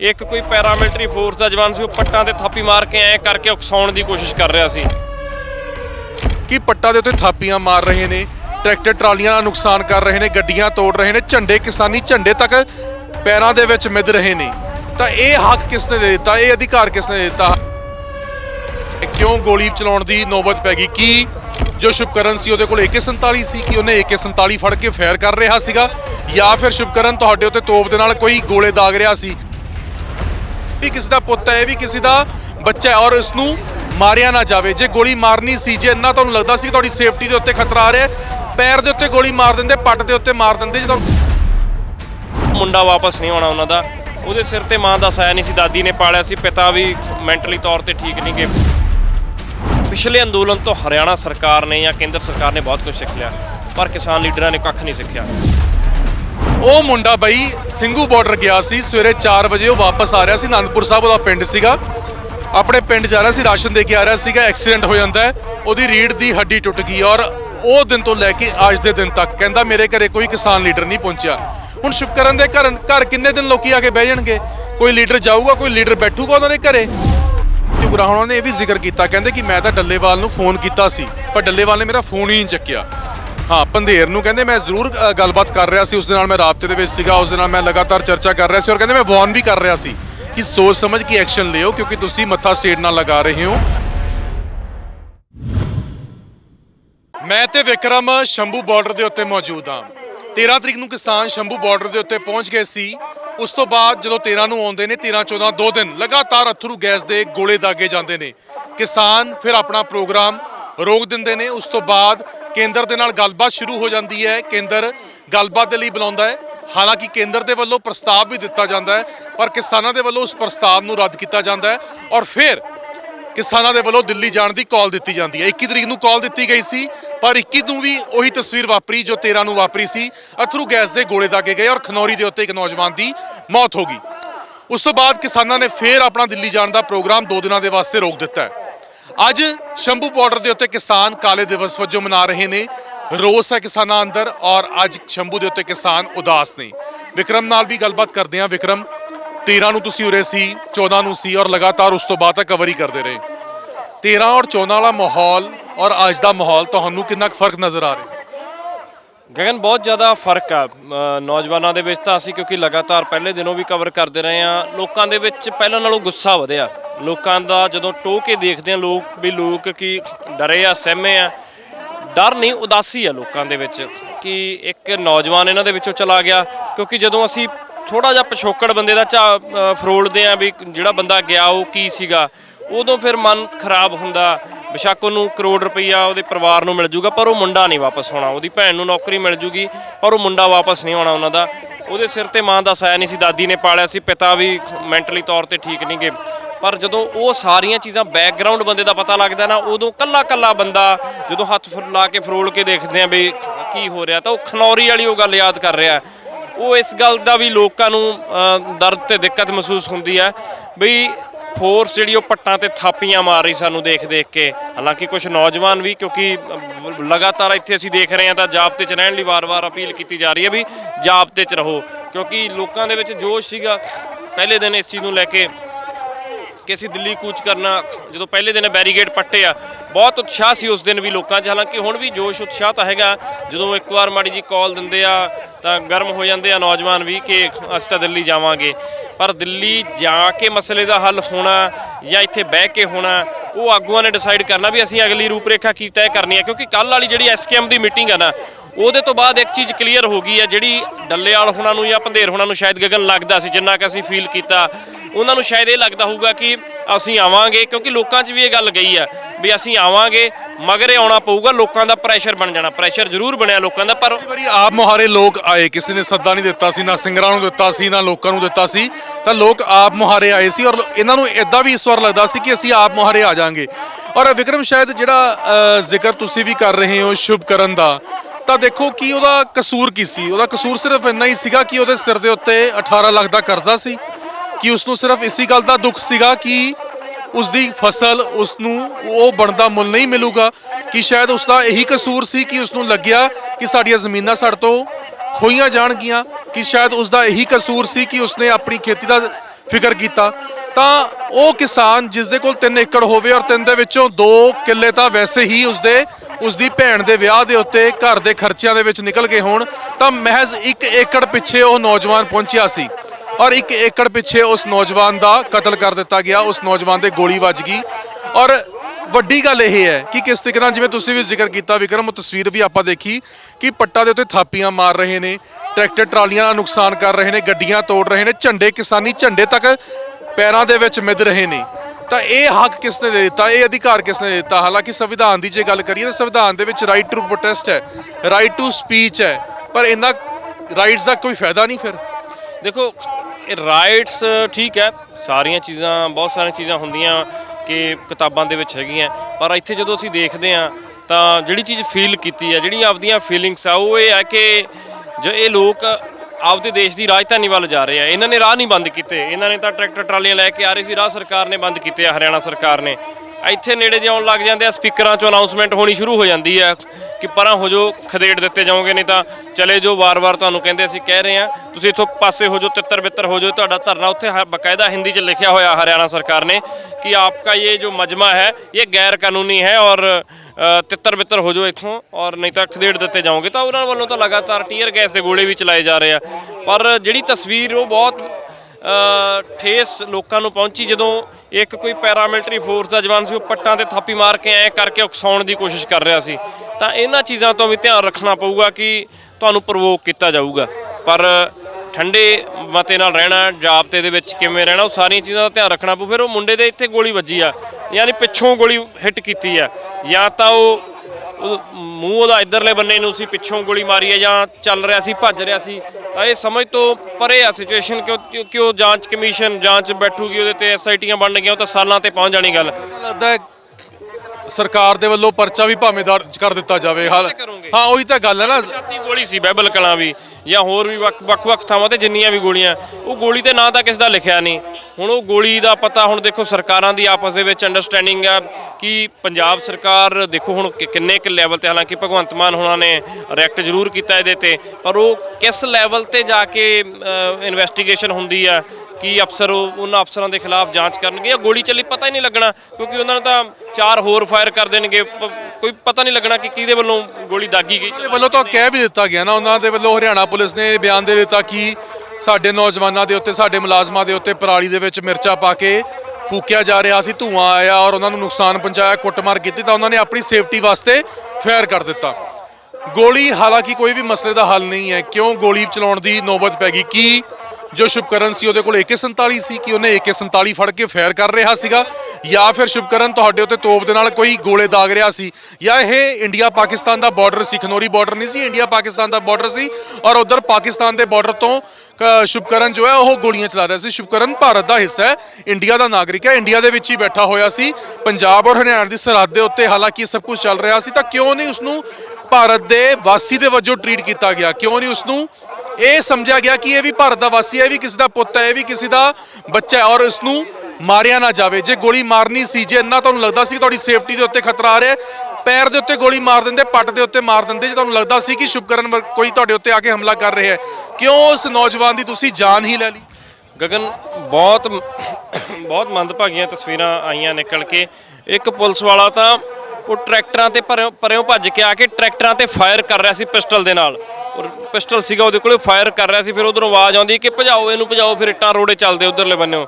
ਇੱਕ ਕੋਈ paramilitary force ਦਾ ਜਵਾਨ ਸੀ, ਉਹ ਪੱਟਾਂ ਤੇ ਥਾਪੀ ਮਾਰ ਕੇ ਐਂ ਕਰਕੇ ਉਕਸਾਉਣ ਦੀ ਕੋਸ਼ਿਸ਼ ਕਰ ਰਿਹਾ ਸੀ। ਕਿ ਪੱਟਾਂ ਦੇ ਉੱਤੇ ਥਾਪੀਆਂ ਮਾਰ ਰਹੇ ਨੇ? ਟਰੈਕਟਰ, ਟਰਾਲੀਆਂ ਦਾ ਨੁਕਸਾਨ ਕਰ ਰਹੇ ਨੇ, ਗੱਡੀਆਂ ਤੋੜ ਰਹੇ ਨੇ, ਝੰਡੇ ਕਿਸਾਨੀ ਝੰਡੇ ਤੱਕ ਪੈਰਾਂ ਦੇ ਵਿੱਚ ਮਿੱਧ ਰਹੇ ਨੇ। ਤਾਂ ਇਹ ਹੱਕ ਕਿਸ ਨੇ ਦੇ ਦਿੱਤਾ? ਇਹ ਅਧਿਕਾਰ ਕਿਸ ਨੇ ਦੇ ਦਿੱਤਾ? ਕਿਉਂ ਗੋਲੀ ਚਲਾਉਣ ਦੀ ਨੌਬਤ ਪੈ ਗਈ? ਕੀ ਜੋ ਸ਼ੁਭਕਰਨ ਸੀ ਉਹਦੇ ਕੋਲ AK47 ਸੀ? ਕਿ ਉਹਨੇ AK47 ਫੜ ਕੇ ਫਾਇਰ ਕਰ ਰਿਹਾ ਸੀਗਾ? ਜਾਂ ਫਿਰ ਸ਼ੁਭਕਰਨ ਤੁਹਾਡੇ ਉੱਤੇ ਤੋਪ ਦੇ ਨਾਲ ਕੋਈ ਗੋਲੇ ਦਾਗ ਰਿਹਾ ਸੀ? ਵੀ ਕਿਸੇ ਦਾ ਪੁੱਤ ਹੈ, ਇਹ ਵੀ ਕਿਸੇ ਦਾ ਬੱਚਾ ਹੈ ਔਰ ਇਸ ਨੂੰ ਮਾਰਿਆ ਨਾ ਜਾਵੇ। ਜੇ ਗੋਲੀ ਮਾਰਨੀ ਸੀ, ਜੇ ਇੰਨਾ ਤੁਹਾਨੂੰ ਲੱਗਦਾ ਸੀ ਕਿ ਤੁਹਾਡੀ ਸੇਫਟੀ ਦੇ ਉੱਤੇ ਖਤਰਾ ਆ ਰਿਹਾ ਪੈਰ ਦੇ ਉੱਤੇ ਗੋਲੀ ਮਾਰ ਦਿੰਦੇ, ਪੱਟ ਦੇ ਉੱਤੇ ਮਾਰ ਦਿੰਦੇ, ਜਦੋਂ ਮੁੰਡਾ ਵਾਪਸ ਨਹੀਂ ਆਉਣਾ ਉਹਨਾਂ ਦਾ। ਉਹਦੇ ਸਿਰ ਤੇ ਮਾਂ ਦਾ ਸਾਇਆ ਨਹੀਂ ਸੀ, ਦਾਦੀ ਨੇ ਪਾਲਿਆ ਸੀ, ਪਿਤਾ ਵੀ ਮੈਂਟਲੀ ਤੌਰ ਤੇ ਠੀਕ ਨਹੀਂ ਗਏ ਪਿਛਲੇ ਅੰਦੋਲਨ ਤੋਂ ਹਰਿਆਣਾ ਸਰਕਾਰ ਨੇ ਜਾਂ ਕੇਂਦਰ ਸਰਕਾਰ ਨੇ ਬਹੁਤ ਕੁਝ ਸਿੱਖ ਲਿਆ, ਪਰ ਕਿਸਾਨ ਲੀਡਰਾਂ ਨੇ ਕੱਖ ਨਹੀਂ ਸਿੱਖਿਆ। ਉਹ ਮੁੰਡਾ ਬਈ ਸਿੰਘੂ ਬਾਰਡਰ ਗਿਆ ਸੀ, ਸਵੇਰੇ 4 ਵਜੇ ਉਹ ਵਾਪਸ ਆ ਰਿਹਾ ਸੀ ਅਨੰਦਪੁਰ ਸਾਹਿਬ ਉਹਦਾ ਪਿੰਡ ਸੀਗਾ। ਆਪਣੇ ਪਿੰਡ ਜਾ ਰਿਹਾ ਸੀ, ਰਾਸ਼ਨ ਦੇ ਕੇ ਆ ਰਿਹਾ ਸੀਗਾ ਐਕਸੀਡੈਂਟ ਹੋ ਜਾਂਦਾ ਉਹਦੀ ਰੀੜ ਦੀ ਹੱਡੀ ਟੁੱਟ ਗਈ ਔਰ ਉਹ ਦਿਨ ਤੋਂ ਲੈ ਕੇ ਅੱਜ ਦੇ ਦਿਨ ਤੱਕ ਕਹਿੰਦਾ ਮੇਰੇ ਘਰੇ ਕੋਈ ਕਿਸਾਨ ਲੀਡਰ ਨਹੀਂ ਪਹੁੰਚਿਆ। ਹੁਣ ਸ਼ੁਕਰਨ ਦੇ ਘਰ ਘਰ ਕਿੰਨੇ ਦਿਨ ਲੋਕੀ ਆ ਕੇ ਬਹਿ ਜਾਣਗੇ? ਕੋਈ ਲੀਡਰ ਜਾਊਗਾ, ਕੋਈ ਲੀਡਰ ਬੈਠੂਗਾ ਉਹਨਾਂ ਦੇ ਘਰੇ? ਉਹਨਾਂ ਨੇ ਇਹ ਵੀ ਜ਼ਿਕਰ ਕੀਤਾ, ਕਹਿੰਦੇ ਕਿ ਮੈਂ ਤਾਂ ਡੱਲੇਵਾਲ ਨੂੰ ਫੋਨ ਕੀਤਾ ਸੀ, ਪਰ ਡੱਲੇਵਾਲ ਨੇ ਮੇਰਾ ਫੋਨ ਹੀ ਨਹੀਂ ਚੱਕਿਆ। ਹਾਂ ਪੰਧੇਰ ਨੂੰ ਕਹਿੰਦੇ ਮੈਂ ਜ਼ਰੂਰ ਅ, ਗੱਲਬਾਤ ਕਰ ਰਿਹਾ ਸੀ ਉਸ ਦੇ ਨਾਲ ਮੈਂ ਰਾਬਤੇ ਦੇ ਵਿੱਚ ਸੀਗਾ ਉਸ ਦੇ ਨਾਲ ਮੈਂ ਲਗਾਤਾਰ ਚਰਚਾ ਕਰ ਰਿਹਾ ਸੀ ਔਰ ਕਹਿੰਦੇ ਮੈਂ ਵਾਰਨ ਵੀ ਕਰ ਰਿਹਾ ਸੀ ਕਿ ਸੋਚ ਸਮਝ ਕੇ ਐਕਸ਼ਨ ਲਿਓ ਕਿਉਂਕਿ ਤੁਸੀਂ ਮੱਥਾ ਸਟੇਟ ਨਾਲ ਲਗਾ ਰਹੇ ਹੋ। ਮੈਂ ਤੇ ਵਿਕਰਮ ਸ਼ੰਭੂ ਬਾਰਡਰ ਦੇ ਉੱਤੇ ਮੌਜੂਦ ਹਾਂ। 13 ਤਰੀਕ ਨੂੰ ਕਿਸਾਨ ਸ਼ੰਭੂ ਬਾਰਡਰ ਦੇ ਉੱਤੇ ਪਹੁੰਚ ਗਏ ਸੀ। ਉਸ ਤੋਂ ਬਾਅਦ ਜਦੋਂ 13 ਨੂੰ ਆਉਂਦੇ ਨੇ 13 14 ਦੋ ਦਿਨ ਲਗਾਤਾਰ ਅਥਰੂ ਗੈਸ ਦੇ ਗੋਲੇ ਦਾਗੇ ਜਾਂਦੇ ਨੇ। ਕਿਸਾਨ ਫਿਰ ਆਪਣਾ ਪ੍ਰੋਗਰਾਮ ਰੋਕ ਦਿੰਦੇ ਨੇ। ਉਸ ਤੋਂ ਬਾਅਦ ਕੇਂਦਰ ਦੇ ਨਾਲ ਗੱਲਬਾਤ ਸ਼ੁਰੂ ਹੋ ਜਾਂਦੀ ਹੈ। ਕੇਂਦਰ ਗੱਲਬਾਤ ਦੇ ਲਈ ਬੁਲਾਉਂਦਾ ਹੈ। ਹਾਲਾਂਕਿ ਕੇਂਦਰ ਦੇ ਵੱਲੋਂ ਪ੍ਰਸਤਾਵ ਵੀ ਦਿੱਤਾ ਜਾਂਦਾ ਹੈ, ਪਰ ਕਿਸਾਨਾਂ ਦੇ ਵੱਲੋਂ ਉਸ ਪ੍ਰਸਤਾਵ ਨੂੰ ਰੱਦ ਕੀਤਾ ਜਾਂਦਾ ਹੈ ਔਰ ਫਿਰ ਕਿਸਾਨਾਂ ਦੇ ਵੱਲੋਂ ਦਿੱਲੀ ਜਾਣ ਦੀ ਕਾਲ ਦਿੱਤੀ ਜਾਂਦੀ ਹੈ। 21 ਤਰੀਕ ਨੂੰ ਕਾਲ ਦਿੱਤੀ ਗਈ ਸੀ, ਪਰ 21 ਨੂੰ ਵੀ ਉਹੀ ਤਸਵੀਰ ਵਾਪਰੀ ਜੋ 13 ਨੂੰ ਵਾਪਰੀ ਸੀ। ਅਥਰੂ ਗੈਸ ਦੇ ਗੋਲੇ ਦਾਗੇ ਗਏ ਔਰ ਖਨੌਰੀ ਦੇ ਉੱਤੇ ਇੱਕ ਨੌਜਵਾਨ ਦੀ ਮੌਤ ਹੋ ਗਈ। ਉਸ ਤੋਂ ਬਾਅਦ ਕਿਸਾਨਾਂ ਨੇ ਫੇਰ ਆਪਣਾ ਦਿੱਲੀ ਜਾਣ ਦਾ ਪ੍ਰੋਗਰਾਮ ਦੋ ਦਿਨਾਂ ਦੇ ਵਾਸਤੇ ਰੋਕ ਦਿੱਤਾ ਹੈ। ਅੱਜ ਸ਼ੰਭੂ ਬਾਰਡਰ ਦੇ ਉੱਤੇ ਕਿਸਾਨ ਕਾਲੇ ਦਿਵਸ ਵਜੋਂ ਮਨਾ ਰਹੇ ਨੇ। ਰੋਸ ਹੈ ਕਿਸਾਨਾਂ ਅੰਦਰ ਔਰ ਅੱਜ ਸ਼ੰਭੂ ਦੇ ਉੱਤੇ ਕਿਸਾਨ ਉਦਾਸ ਨੇ। ਵਿਕਰਮ ਨਾਲ ਵੀ ਗੱਲਬਾਤ ਕਰਦੇ ਹਾਂ। ਵਿਕਰਮ 13 ਨੂੰ ਤੁਸੀਂ ਉਰੇ ਸੀ 14 ਨੂੰ ਸੀ ਔਰ ਲਗਾਤਾਰ ਉਸ ਤੋਂ ਬਾਅਦ ਤੱਕ ਕਵਰ ਹੀ ਕਰਦੇ ਰਹੇ। 13 ਔਰ 14 ਵਾਲਾ ਮਾਹੌਲ ਔਰ ਅੱਜ ਦਾ ਮਾਹੌਲ ਤੁਹਾਨੂੰ ਕਿੰਨਾ ਕੁ ਫ਼ਰਕ ਨਜ਼ਰ ਆ ਰਿਹਾ? ਗਗਨ, ਬਹੁਤ ਜ਼ਿਆਦਾ ਫ਼ਰਕ ਆ। ਨੌਜਵਾਨਾਂ ਦੇ ਵਿੱਚ ਤਾਂ ਅਸੀਂ ਕਿਉਂਕਿ ਲਗਾਤਾਰ ਪਹਿਲੇ ਦਿਨੋਂ ਵੀ ਕਵਰ ਕਰਦੇ ਰਹੇ ਆ ਲੋਕਾਂ ਦੇ ਵਿੱਚ ਪਹਿਲਾਂ ਨਾਲੋਂ ਗੁੱਸਾ ਵਧਿਆ। ਲੋਕਾਂ ਦਾ ਜਦੋਂ ਟੋਹ ਕੇ ਦੇਖਦੇ ਆ ਲੋਕ ਵੀ ਲੋਕ ਕੀ ਡਰੇ ਆ, ਸਹਿਮੇ ਆ, ਡਰ ਨਹੀਂ, ਉਦਾਸੀ ਆ ਲੋਕਾਂ ਦੇ ਵਿੱਚ ਕਿ ਇੱਕ ਨੌਜਵਾਨ ਇਹਨਾਂ ਦੇ ਵਿੱਚੋਂ ਚਲਾ ਗਿਆ। ਕਿਉਂਕਿ ਜਦੋਂ ਅਸੀਂ ਥੋੜਾ ਜਿਹਾ ਪਿਛੋਕੜ ਬੰਦੇ ਦਾ ਝਾ ਫਰੋਲਦੇ ਆ ਵੀ ਜਿਹੜਾ ਬੰਦਾ ਗਿਆ ਉਹ ਕੀ ਸੀਗਾ, ਉਦੋਂ ਫਿਰ ਮਨ ਖਰਾਬ ਹੁੰਦਾ। ਬੇਸ਼ੱਕ ਉਹਨੂੰ ਕਰੋੜ ਰੁਪਈਆ ਉਹਦੇ ਪਰਿਵਾਰ ਨੂੰ ਮਿਲ ਜੂਗਾ, ਪਰ ਉਹ ਮੁੰਡਾ ਨਹੀਂ ਵਾਪਸ ਹੋਣਾ। ਉਹਦੀ ਭੈਣ ਨੂੰ ਨੌਕਰੀ ਮਿਲ ਜੂਗੀ, ਪਰ ਉਹ ਮੁੰਡਾ ਵਾਪਸ ਨਹੀਂ ਆਉਣਾ ਉਹਨਾਂ ਦਾ। ਉਹਦੇ ਸਿਰ ਤੇ ਮਾਂ ਦਾ ਸਾਇਆ ਨਹੀਂ ਸੀ, ਦਾਦੀ ਨੇ ਪਾਲਿਆ ਸੀ, ਪਿਤਾ ਵੀ ਮੈਂਟਲੀ ਤੌਰ ਤੇ ਠੀਕ ਨਹੀਂ ਗਏ ਪਰ ਜਦੋਂ ਉਹ ਸਾਰੀਆਂ ਚੀਜ਼ਾਂ ਬੈਕਗ੍ਰਾਉਂਡ ਬੰਦੇ ਦਾ ਪਤਾ ਲੱਗਦਾ ਨਾ, ਉਦੋਂ ਕੱਲਾ ਕੱਲਾ ਬੰਦਾ ਜਦੋਂ ਹੱਥ ਫਰ- ਲਾ ਕੇ ਫਰੋਲ ਕੇ ਦੇਖਦੇ ਆ ਵੀ ਕੀ ਹੋ ਰਿਹਾ, ਤਾਂ ਉਹ ਖਨੌਰੀ ਵਾਲੀ ਉਹ ਗੱਲ ਯਾਦ ਕਰ ਰਿਹਾ। ਉਹ ਇਸ ਗੱਲ ਦਾ ਵੀ ਲੋਕਾਂ ਨੂੰ ਦਰਦ ਤੇ ਦਿੱਕਤ ਮਹਿਸੂਸ ਹੁੰਦੀ ਹੈ ਵੀ ਫੋਰਸ ਜਿਹੜੀ ਉਹ ਪੱਟਾਂ ਤੇ ਥਾਪੀਆਂ ਮਾਰ ਰਹੀ ਸਾਨੂੰ ਦੇਖ ਦੇਖ ਕੇ। ਹਾਲਾਂਕਿ ਕੁਝ ਨੌਜਵਾਨ ਵੀ, ਕਿਉਂਕਿ ਲਗਾਤਾਰ ਇੱਥੇ ਅਸੀਂ ਦੇਖ ਰਹੇ ਹਾਂ ਤਾਂ ਜਾਬਤੇ 'ਚ ਰਹਿਣ ਲਈ ਵਾਰ-ਵਾਰ ਅਪੀਲ ਕੀਤੀ ਜਾ ਰਹੀ ਹੈ ਵੀ ਜਾਬਤੇ 'ਚ ਰਹੋ। ਕਿਉਂਕਿ ਲੋਕਾਂ ਦੇ ਵਿੱਚ ਜੋਸ਼ ਸੀਗਾ। ਪਹਿਲੇ ਦਿਨ ਇਸ ਚੀਜ਼ ਨੂੰ ਲੈ ਕੇ ਕਿ ਅਸੀਂ ਦਿੱਲੀ ਕੂਚ ਕਰਨਾ, ਜਦੋਂ ਪਹਿਲੇ ਦਿਨ ਬੈਰੀਗੇਡ ਪੱਟੇ ਆ, ਬਹੁਤ ਉਤਸ਼ਾਹ ਸੀ ਉਸ ਦਿਨ ਵੀ ਲੋਕਾਂ 'ਚ। ਹਾਲਾਂਕਿ ਹੁਣ ਵੀ ਜੋਸ਼ ਉਤਸ਼ਾਹ ਤਾਂ ਹੈਗਾ, ਜਦੋਂ ਇੱਕ ਵਾਰ ਮਾੜੀ ਜੀ ਕਾਲ ਦਿੰਦੇ ਆ, ਤਾਂ ਗਰਮ ਹੋ ਜਾਂਦੇ ਆ ਨੌਜਵਾਨ ਵੀ ਕਿ ਅਸੀਂ ਤਾਂ ਦਿੱਲੀ ਜਾਵਾਂਗੇ। ਪਰ ਦਿੱਲੀ ਜਾ ਕੇ ਮਸਲੇ ਦਾ ਹੱਲ ਹੋਣਾ ਜਾਂ ਇੱਥੇ ਬਹਿ ਕੇ ਹੋਣਾ, ਉਹ ਆਗੂਆਂ ਨੇ ਡਿਸਾਈਡ ਕਰਨਾ ਵੀ ਅਸੀਂ ਅਗਲੀ ਰੂਪਰੇਖਾ ਕੀ ਤੈਅ ਕਰਨੀ ਹੈ ਕਿਉਂਕਿ ਕੱਲ ਵਾਲੀ ਜਿਹੜੀ ਐਸਕੇਐਮ ਦੀ ਮੀਟਿੰਗ ਆ ਨਾ, ਉਹਦੇ ਤੋਂ ਬਾਅਦ ਇੱਕ ਚੀਜ਼ ਕਲੀਅਰ ਹੋ ਗਈ ਹੈ ਜਿਹੜੀ ਡੱਲੇਵਾਲ ਹੁਣਾਂ ਨੂੰ ਜਾਂ ਪੰਧੇਰ ਹੁਣਾਂ ਨੂੰ ਸ਼ਾਇਦ ਗਗਨ ਲੱਗਦਾ ਸੀ, ਜਿੰਨਾ ਕਿ ਅਸੀਂ ਫੀਲ ਕੀਤਾ। ਉਹਨਾਂ ਨੂੰ ਸ਼ਾਇਦ ਇਹ ਲੱਗਦਾ ਹੋਊਗਾ ਕਿ ਅਸੀਂ ਆਵਾਂਗੇ, ਕਿਉਂਕਿ ਲੋਕਾਂ 'ਚ ਵੀ ਇਹ ਗੱਲ ਗਈ ਆ ਵੀ ਅਸੀਂ ਆਵਾਂਗੇ, ਮਗਰ ਇਹ ਆਉਣਾ ਪਊਗਾ, ਲੋਕਾਂ ਦਾ ਪ੍ਰੈਸ਼ਰ ਬਣ ਜਾਣਾ ਪ੍ਰੈਸ਼ਰ ਜ਼ਰੂਰ ਬਣਿਆ ਲੋਕਾਂ ਦਾ, ਪਰ ਕਈ ਵਾਰੀ ਆਪ ਮੁਹਾਰੇ ਲੋਕ ਆਏ, ਕਿਸੇ ਨੇ ਸੱਦਾ ਨਹੀਂ ਦਿੱਤਾ ਸੀ, ਨਾ ਸਿੰਗਰਾਂ ਨੂੰ ਦਿੱਤਾ ਸੀ, ਨਾ ਲੋਕਾਂ ਨੂੰ ਦਿੱਤਾ ਸੀ, ਤਾਂ ਲੋਕ ਆਪ ਮੁਹਾਰੇ ਆਏ ਸੀ ਔਰ ਇਹਨਾਂ ਨੂੰ ਇਦਾਂ ਵੀ ਇਸ ਵਾਰ ਲੱਗਦਾ ਸੀ ਕਿ ਅਸੀਂ ਆਪ ਮੁਹਾਰੇ ਆ ਜਾਾਂਗੇ। ਔਰ ਵਿਕਰਮ, ਸ਼ਾਇਦ ਜਿਹੜਾ ਜ਼ਿਕਰ ਤੁਸੀਂ ਵੀ ਕਰ ਰਹੇ ਹੋ ਸ਼ੁਭ ਕਰਨ ਦਾ, ਤਾਂ ਦੇਖੋ ਕਿ ਉਹਦਾ ਕਸੂਰ ਕੀ ਸੀ? ਉਹਦਾ ਕਸੂਰ ਸਿਰਫ ਇੰਨਾ ਹੀ ਸੀਗਾ ਕਿ ਉਹਦੇ ਸਿਰ ਦੇ ਉੱਤੇ 18 ਲੱਖ ਦਾ ਕਰਜ਼ਾ ਸੀ। ਕਿ ਉਸ ਨੂੰ ਸਿਰਫ ਇਸੇ ਗੱਲ ਦਾ ਦੁੱਖ ਸੀਗਾ ਕਿ ਉਸ ਦੀ ਫਸਲ ਉਸ ਨੂੰ ਉਹ ਬਣਦਾ ਮੁੱਲ ਨਹੀਂ ਮਿਲੂਗਾ, ਕਿ ਸ਼ਾਇਦ ਉਸ ਦਾ ਇਹੀ ਕਸੂਰ ਸੀ ਕਿ ਉਸ ਨੂੰ ਲੱਗਿਆ ਕਿ ਸਾਡੀਆਂ ਜ਼ਮੀਨਾਂ ਸਾਡੇ ਤੋਂ ਖੋਈਆਂ ਜਾਣਗੀਆਂ, ਕਿ ਸ਼ਾਇਦ ਉਸ ਦਾ ਇਹੀ ਕਸੂਰ ਸੀ ਕਿ ਉਸਨੇ ਆਪਣੀ ਖੇਤੀ ਦਾ ਫਿਕਰ ਕੀਤਾ। ਤਾਂ ਉਹ ਕਿਸਾਨ ਜਿਸ ਦੇ ਕੋਲ 3 ਏਕੜ ਹੋਵੇ ਔਰ ਤਿੰਨ ਦੇ ਵਿੱਚੋਂ 2 ਕਿੱਲੇ ਤਾਂ ਵੈਸੇ ਹੀ ਉਸਦੇ, ਉਸਦੀ ਭੈਣ ਦੇ ਵਿਆਹ ਦੇ ਉੱਤੇ ਘਰ ਦੇ ਖਰਚਿਆਂ ਦੇ ਵਿੱਚ ਨਿਕਲ ਗਏ ਹੋਣ, ਤਾਂ ਮਹਿਜ਼ 1 ਏਕੜ ਪਿੱਛੇ ਉਹ ਨੌਜਵਾਨ ਪਹੁੰਚਿਆ ਸੀ। ਔਰ ਇੱਕ ਏਕੜ ਪਿੱਛੇ ਉਸ ਨੌਜਵਾਨ ਦਾ ਕਤਲ ਕਰ ਦਿੱਤਾ ਗਿਆ। ਉਸ ਨੌਜਵਾਨ ਦੇ ਗੋਲੀ ਵੱਜ ਗਈ। ਔਰ ਵੱਡੀ ਗੱਲ ਇਹ ਹੈ ਕਿ ਕਿਸ ਤਰੀਕੇ ਨਾਲ ਜਿਵੇਂ ਤੁਸੀਂ ਵੀ ਜ਼ਿਕਰ ਕੀਤਾ ਵਿਕਰਮ, ਉਹ ਤਸਵੀਰ ਵੀ ਆਪਾਂ ਦੇਖੀ ਕਿ ਪੱਟਾਂ ਦੇ ਉੱਤੇ ਥਾਪੀਆਂ ਮਾਰ ਰਹੇ ਨੇ, ਟਰੈਕਟਰ, ਟਰਾਲੀਆਂ ਦਾ ਨੁਕਸਾਨ ਕਰ ਰਹੇ ਨੇ, ਗੱਡੀਆਂ ਤੋੜ ਰਹੇ ਨੇ, ਝੰਡੇ, ਕਿਸਾਨੀ ਝੰਡੇ ਤੱਕ ਪੈਰਾਂ ਦੇ ਵਿੱਚ ਮਿੱਧ ਰਹੇ ਨੇ। ਤਾਂ ਇਹ ਹੱਕ ਕਿਸ ਨੇ ਦੇ ਦਿੱਤਾ? ਇਹ ਅਧਿਕਾਰ ਕਿਸ ਨੇ ਦਿੱਤਾ? ਹਾਲਾਂਕਿ ਸੰਵਿਧਾਨ ਦੀ ਜੇ ਗੱਲ ਕਰੀਏ ਤਾਂ ਸੰਵਿਧਾਨ ਦੇ ਵਿੱਚ ਰਾਈਟ ਟੂ ਪ੍ਰੋਟੈਸਟ ਹੈ ਰਾਈਟ ਟੂ ਸਪੀਚ ਹੈ, ਪਰ ਇਹਨਾਂ ਰਾਈਟਸ ਦਾ ਕੋਈ ਫਾਇਦਾ ਨਹੀਂ ਫਿਰ। ਦੇਖੋ ਰਾਈਟਸ ਠੀਕ ਹੈ। ਸਾਰੀਆਂ ਚੀਜ਼ਾਂ, ਬਹੁਤ ਸਾਰੀਆਂ ਚੀਜ਼ਾਂ ਹੁੰਦੀਆਂ ਕਿ ਕਿਤਾਬਾਂ ਦੇ ਵਿੱਚ ਹੈਗੀਆਂ। ਪਰ ਇੱਥੇ ਜਦੋਂ ਅਸੀਂ ਦੇਖਦੇ ਹਾਂ, ਤਾਂ ਜਿਹੜੀ ਚੀਜ਼ ਫੀਲ ਕੀਤੀ ਹੈ, ਜਿਹੜੀ ਆਪਦੀਆਂ ਫੀਲਿੰਗਸ ਆ, ਉਹ ਇਹ ਹੈ ਕਿ ਜੋ ਇਹ ਲੋਕ ਆਪਦੇ ਦੇਸ਼ ਦੀ ਰਾਜਧਾਨੀ ਵੱਲ ਜਾ ਰਹੇ ਆ। ਇਹਨਾਂ ਨੇ ਰਾਹ ਨਹੀਂ ਬੰਦ ਕੀਤੇ। ਇਹਨਾਂ ਨੇ ਤਾਂ ਟਰੈਕਟਰ, ਟਰਾਲੀਆਂ ਲੈ ਕੇ ਆ ਰਹੇ ਸੀ। ਰਾਹ ਸਰਕਾਰ ਨੇ ਬੰਦ ਕੀਤੇ ਆ, ਹਰਿਆਣਾ ਸਰਕਾਰ ਨੇ। ਇੱਥੇ ਨੇੜੇ ਜੇ ਆਉਣ ਲੱਗ ਜਾਂਦੇ ਆ ਸਪੀਕਰਾਂ 'ਚੋਂ ਅਨਾਉਂਸਮੈਂਟ ਹੋਣੀ ਸ਼ੁਰੂ ਹੋ ਜਾਂਦੀ ਹੈ ਕਿ ਪਰਾਂ ਹੋ ਜੋ ਖਦੇੜ ਦਿੱਤੇ ਜਾਓਗੇ ਨਹੀਂ ਤਾਂ ਚਲੇ ਜੋ ਵਾਰ-ਵਾਰ ਤੁਹਾਨੂੰ ਕਹਿੰਦੇ ਅਸੀਂ ਕਹਿ ਰਹੇ ਹਾਂ ਤੁਸੀਂ ਇੱਥੋਂ ਪਾਸੇ ਹੋ ਜੋ ਤਿੱਤਰ ਬਿੱਤਰ ਹੋ ਜੋ ਤੁਹਾਡਾ ਧਰਨਾ ਉੱਥੇ ਹ- ਬਕਾਇਦਾ ਹਿੰਦੀ 'ਚ ਲਿਖਿਆ ਹੋਇਆ ਹਰਿਆਣਾ ਸਰਕਾਰ ਨੇ ਕਿ ਆਪਕਾ ਇਹ ਜੋ ਮਜਮਾ ਹੈ ਇਹ ਗੈਰ ਕਾਨੂੰਨੀ ਹੈ ਔਰ ਅ, ਤਿੱਤਰ ਬਿੱਤਰ ਹੋ ਜੋ ਇੱਥੋਂ ਔਰ ਨਹੀਂ ਤਾਂ ਖਦੇੜ ਦਿੱਤੇ ਜਾਓਗੇ। ਤਾਂ ਉਹਨਾਂ ਵੱਲੋਂ ਤਾਂ ਲਗਾਤਾਰ ਟੀਅਰ ਗੈਸ ਦੇ ਗੋਲੇ ਵੀ ਚਲਾਏ ਜਾ ਰਹੇ ਆ। ਪਰ ਜਿਹੜੀ ਤਸਵੀਰ ਉਹ ਬਹੁਤ ਠੇਸ ਲੋਕਾਂ ਨੂੰ ਪਹੁੰਚੀ ਜਦੋਂ ਇੱਕ ਕੋਈ ਪੈਰਾਮਿਲਟਰੀ ਫੋਰਸ ਦਾ ਜਵਾਨ ਸੀ, ਉਹ ਪੱਟਾਂ ਤੇ ਥਾਪੀ ਮਾਰ ਕੇ ਐ ਕਰਕੇ ਉਕਸਾਉਣ ਦੀ ਕੋਸ਼ਿਸ਼ ਕਰ ਰਿਹਾ ਸੀ। ਤਾਂ ਇਹਨਾਂ ਚੀਜ਼ਾਂ ਤੋਂ ਵੀ ਧਿਆਨ ਰੱਖਣਾ ਪਊਗਾ ਕਿ ਤੁਹਾਨੂੰ ਪ੍ਰਵੋਕ ਕੀਤਾ ਜਾਊਗਾ। ਪਰ ਠੰਡੇ ਮਤੇ ਨਾਲ ਰਹਿਣਾ ਜਾਬਤੇ ਦੇ ਵਿੱਚ ਕਿਵੇਂ ਰਹਿਣਾ, ਉਹ ਸਾਰੀਆਂ ਚੀਜ਼ਾਂ ਦਾ ਧਿਆਨ ਰੱਖਣਾ ਪਊ। ਫਿਰ ਉਹ ਮੁੰਡੇ ਦੇ ਇੱਥੇ ਗੋਲੀ ਵੱਜੀ ਆ। ਯਾਨੀ ਪਿੱਛੋਂ ਗੋਲੀ ਹਿੱਟ ਕੀਤੀ ਆ। ਜਾਂ ਤਾਂ ਉਹ ਉਹ ਮੂੰਹ ਉਹਦਾ ਇਧਰਲੇ ਬੰਨੇ ਨੂੰ ਸੀ, ਪਿੱਛੋਂ ਗੋਲੀ ਮਾਰੀ ਹੈ ਜਾਂ ਚੱਲ ਰਿਹਾ ਸੀ, ਭੱਜ ਰਿਹਾ ਸੀ। ਤਾਂ ਇਹ ਸਮਝ ਤੋਂ ਪਰੇ ਆ ਸਿਚੁਏਸ਼ਨ ਕਿਉਂ, ਕਿਉਂ- ਕਿਉਂ ਜਾਂਚ ਕਮਿਸ਼ਨ ਜਾਂਚ ਬੈਠੂਗੀ, ਉਹਦੇ ਤੇ ਐਸਆਈਟੀਆਂ ਬਣ ਗਈਆਂ, ਉਹ ਤਾਂ ਸਾਲਾਂ ਤੇ ਪਹੁੰਚ ਜਾਣੀ ਗੱਲ। ਲੱਗਦਾ ਸਰਕਾਰ ਦੇ ਵੱਲੋਂ ਪਰਚਾ ਵੀ ਭਾਵੇਂ ਦਰਜ ਕਰ ਦਿੱਤਾ ਜਾਵੇ ਹਾਲ ਕਰੋਗੇ। ਹਾਂ ਉਹੀ ਤਾਂ ਗੱਲ ਹੈ ਨਾ ਛਾਤੀ ਗੋਲੀ ਸੀ ਬਾਈਬਲ ਕਲਾਂ ਵੀ ਜਾਂ ਹੋਰ ਵੀ ਵੱਖ- ਵੱਖ-ਵੱਖ ਥਾਵਾਂ ਤੇ ਜਿੰਨੀਆਂ ਵੀ ਗੋਲੀਆਂ ਉਹ ਗੋਲੀ ਤੇ ਨਾਂ ਤਾਂ ਕਿਸ ਦਾ ਲਿਖਿਆ ਨਹੀਂ ਹੁਣ ਉਹ ਗੋਲੀ ਦਾ ਪਤਾ ਹੁਣ ਦੇਖੋ ਸਰਕਾਰਾਂ ਦੀ ਆਪਸ ਦੇ ਵਿੱਚ ਅੰਡਰਸਟੈਂਡਿੰਗ ਆ ਕਿ ਪੰਜਾਬ ਸਰਕਾਰ ਦੇਖੋ ਹੁਣ ਕਿ- ਕਿੰਨੇ ਕੁ ਲੈਵਲ ਤੇ ਹਾਲਾਂਕਿ ਭਗਵੰਤ ਮਾਨ ਹੋਣਾ ਨੇ ਰਿਐਕਟ ਜ਼ਰੂਰ ਕੀਤਾ ਇਹਦੇ ਤੇ ਪਰ ਉਹ ਕਿਸ ਲੈਵਲ ਤੇ ਜਾ ਕੇ ਇਨਵੈਸਟੀਗੇਸ਼ਨ ਹੁੰਦੀ ਆ ਕੀ ਅਫਸਰ ਉਹ- ਉਹਨਾਂ ਅਫਸਰਾਂ ਦੇ ਖਿਲਾਫ ਜਾਂਚ ਕਰਨਗੇ ਜਾਂ ਗੋਲੀ ਚੱਲੀ ਪਤਾ ਹੀ ਨਹੀਂ ਲੱਗਣਾ, ਕਿਉਂਕਿ ਉਹਨਾਂ ਨੇ ਤਾਂ ਚਾਰ ਹੋਰ ਫਾਇਰ ਕਰ ਦੇਣਗੇ। ਪ- ਕੋਈ ਪਤਾ ਨਹੀਂ ਲੱਗਣਾ ਕਿ ਕਿਹਦੇ ਵੱਲੋਂ ਗੋਲੀ ਦਾਗੀ ਗਈ। ਦੇ ਵੱਲੋਂ ਤਾਂ ਕਹਿ ਵੀ ਦਿੱਤਾ ਗਿਆ ਨਾ, ਉਹਨਾਂ ਦੇ ਵੱਲੋਂ ਹਰਿਆਣਾ ਪੁਲਿਸ ਨੇ ਬਿਆਨ ਦੇ ਦਿੱਤਾ ਕਿ ਸਾਡੇ ਨੌਜਵਾਨਾਂ ਦੇ ਉੱਤੇ, ਸਾਡੇ ਮੁਲਾਜ਼ਮਾਂ ਦੇ ਉੱਤੇ ਪਰਾਲੀ ਦੇ ਵਿੱਚ ਮਿਰਚਾਂ ਪਾ ਕੇ ਫੂਕਿਆ ਜਾ ਰਿਹਾ ਸੀ, ਧੂਆਂ ਆਇਆ ਔਰ ਉਹਨਾਂ ਨੂੰ ਨੁਕਸਾਨ ਪਹੁੰਚਾਇਆ, ਕੁੱਟਮਾਰ ਕੀਤੀ, ਤਾਂ ਉਹਨਾਂ ਨੇ ਆਪਣੀ ਸੇਫਟੀ ਵਾਸਤੇ ਫਾਇਰ ਕਰ ਦਿੱਤਾ। ਗੋਲੀ ਹਾਲਾਂਕਿ ਕੋਈ ਵੀ ਮਸਲੇ ਦਾ ਹੱਲ ਨਹੀਂ ਹੈ, ਕਿਉਂ ਗੋਲੀ ਚਲਾਉਣ ਦੀ ਨੌਬਤ ਪੈ ਗਈ, ਕੀ ਜੋ ਸ਼ੁਭਕਰਨ ਸੀ ਉਹਦੇ ਕੋਲ AK47 ਸੀ ਕਿ ਉਹਨੇ AK47 ਫੜ ਕੇ ਫਾਇਰ ਕਰ ਰਿਹਾ ਸੀਗਾ ਜਾਂ ਫਿਰ ਸ਼ੁਭਕਰਨ ਤੁਹਾਡੇ ਉੱਤੇ ਤੋਪ ਦੇ ਨਾਲ ਕੋਈ ਗੋਲੇ ਦਾਗ ਰਿਹਾ ਸੀ ਜਾਂ ਇਹ ਇੰਡੀਆ ਪਾਕਿਸਤਾਨ ਦਾ ਬਾਰਡਰ ਸੀ, ਖਨੌਰੀ ਬਾਰਡਰ ਨਹੀਂ ਸੀ, ਇੰਡੀਆ ਪਾਕਿਸਤਾਨ ਦਾ ਬਾਰਡਰ ਸੀ ਔਰ ਉਧਰ ਪਾਕਿਸਤਾਨ ਦੇ ਬਾਰਡਰ ਤੋਂ ਕ- ਸ਼ੁਭਕਰਨ ਜੋ ਹੈ ਉਹ ਗੋਲੀਆਂ ਚਲਾ ਰਿਹਾ ਸੀ। ਸ਼ੁਭਕਰਨ ਭਾਰਤ ਦਾ ਹਿੱਸਾ ਹੈ, ਇੰਡੀਆ ਦਾ ਨਾਗਰਿਕ ਹੈ, ਇੰਡੀਆ ਦੇ ਵਿੱਚ ਹੀ ਬੈਠਾ ਹੋਇਆ ਸੀ। ਪੰਜਾਬ ਔਰ ਹਰਿਆਣਾ ਦੀ ਸਰਹੱਦ ਦੇ ਉੱਤੇ ਹਾਲਾਂਕਿ ਇਹ ਸਭ ਕੁਝ ਚੱਲ ਰਿਹਾ ਸੀ ਤਾਂ ਕਿਉਂ ਨਹੀਂ ਉਸ ਨੂੰ ਭਾਰਤ ਦੇ ਵਾਸੀ ਦੇ ਵਜੋਂ ਟਰੀਟ ਕੀਤਾ ਗਿਆ? ਕਿਉਂ ਨਹੀਂ ਉਸ ਨੂੰ ਇਹ ਸਮਝਿਆ ਗਿਆ ਕਿ ਇਹ ਵੀ ਭਾਰਤ ਦਾ ਵਾਸੀ ਹੈ, ਇਹ ਵੀ ਕਿਸੇ ਦਾ ਪੁੱਤ ਹੈ, ਇਹ ਵੀ ਕਿਸੇ ਦਾ ਬੱਚਾ ਹੈ ਔਰ ਇਸ ਨੂੰ ਮਾਰਿਆ ਨਾ ਜਾਵੇ। ਜੇ ਗੋਲੀ ਮਾਰਨੀ ਸੀ, ਜੇ ਇੰਨਾ ਤੁਹਾਨੂੰ ਲੱਗਦਾ ਸੀ ਕਿ ਤੁਹਾਡੀ ਸੇਫਟੀ ਦੇ ਉੱਤੇ ਖਤਰਾ ਆ ਰਿਹਾ ਪੈਰ ਦੇ ਉੱਤੇ ਗੋਲੀ ਮਾਰ ਦਿੰਦੇ, ਪੱਟ ਦੇ ਉੱਤੇ ਮਾਰ ਦਿੰਦੇ, ਜੇ ਤੁਹਾਨੂੰ ਲੱਗਦਾ ਸੀ ਕਿ ਸ਼ੁਭਕਰਨ ਵਰ- ਕੋਈ ਤੁਹਾਡੇ ਉੱਤੇ ਆ ਕੇ ਹਮਲਾ ਕਰ ਰਿਹਾ ਹੈ, ਕਿਉਂ ਉਸ ਨੌਜਵਾਨ ਦੀ ਤੁਸੀਂ ਜਾਨ ਹੀ ਲੈ ਲਈ? ਗਗਨ, ਬਹੁਤ ਬਹੁਤ ਮੰਦਭਾਗੀਆਂ ਤਸਵੀਰਾਂ ਆਈਆਂ ਨਿਕਲ ਕੇ। ਇੱਕ ਪੁਲਿਸ ਵਾਲਾ ਤਾਂ ਉਹ ਟਰੈਕਟਰਾਂ ਤੇ ਪਰਿਓ ਪਰਿਓ ਭੱਜ ਕੇ ਆ ਕੇ ਟਰੈਕਟਰਾਂ ਤੇ ਫਾਇਰ ਕਰ ਰਿਹਾ ਸੀ ਪਿਸਟਲ ਦੇ ਨਾਲ। ਔਰ ਪਿਸਟਲ ਸੀਗਾ ਉਹਦੇ ਕੋਲੇ ਫਾਇਰ ਕਰ ਰਿਹਾ ਸੀ, ਫਿਰ ਉਧਰੋਂ ਆਵਾਜ਼ ਆਉਂਦੀ ਕਿ ਭਜਾਓ, ਇਹਨੂੰ ਭਜਾਓ, ਫਿਰ ਇੱਟਾਂ ਰੋੜੇ ਚੱਲਦੇ ਉਧਰਲੇ ਬੰਨਿਓ।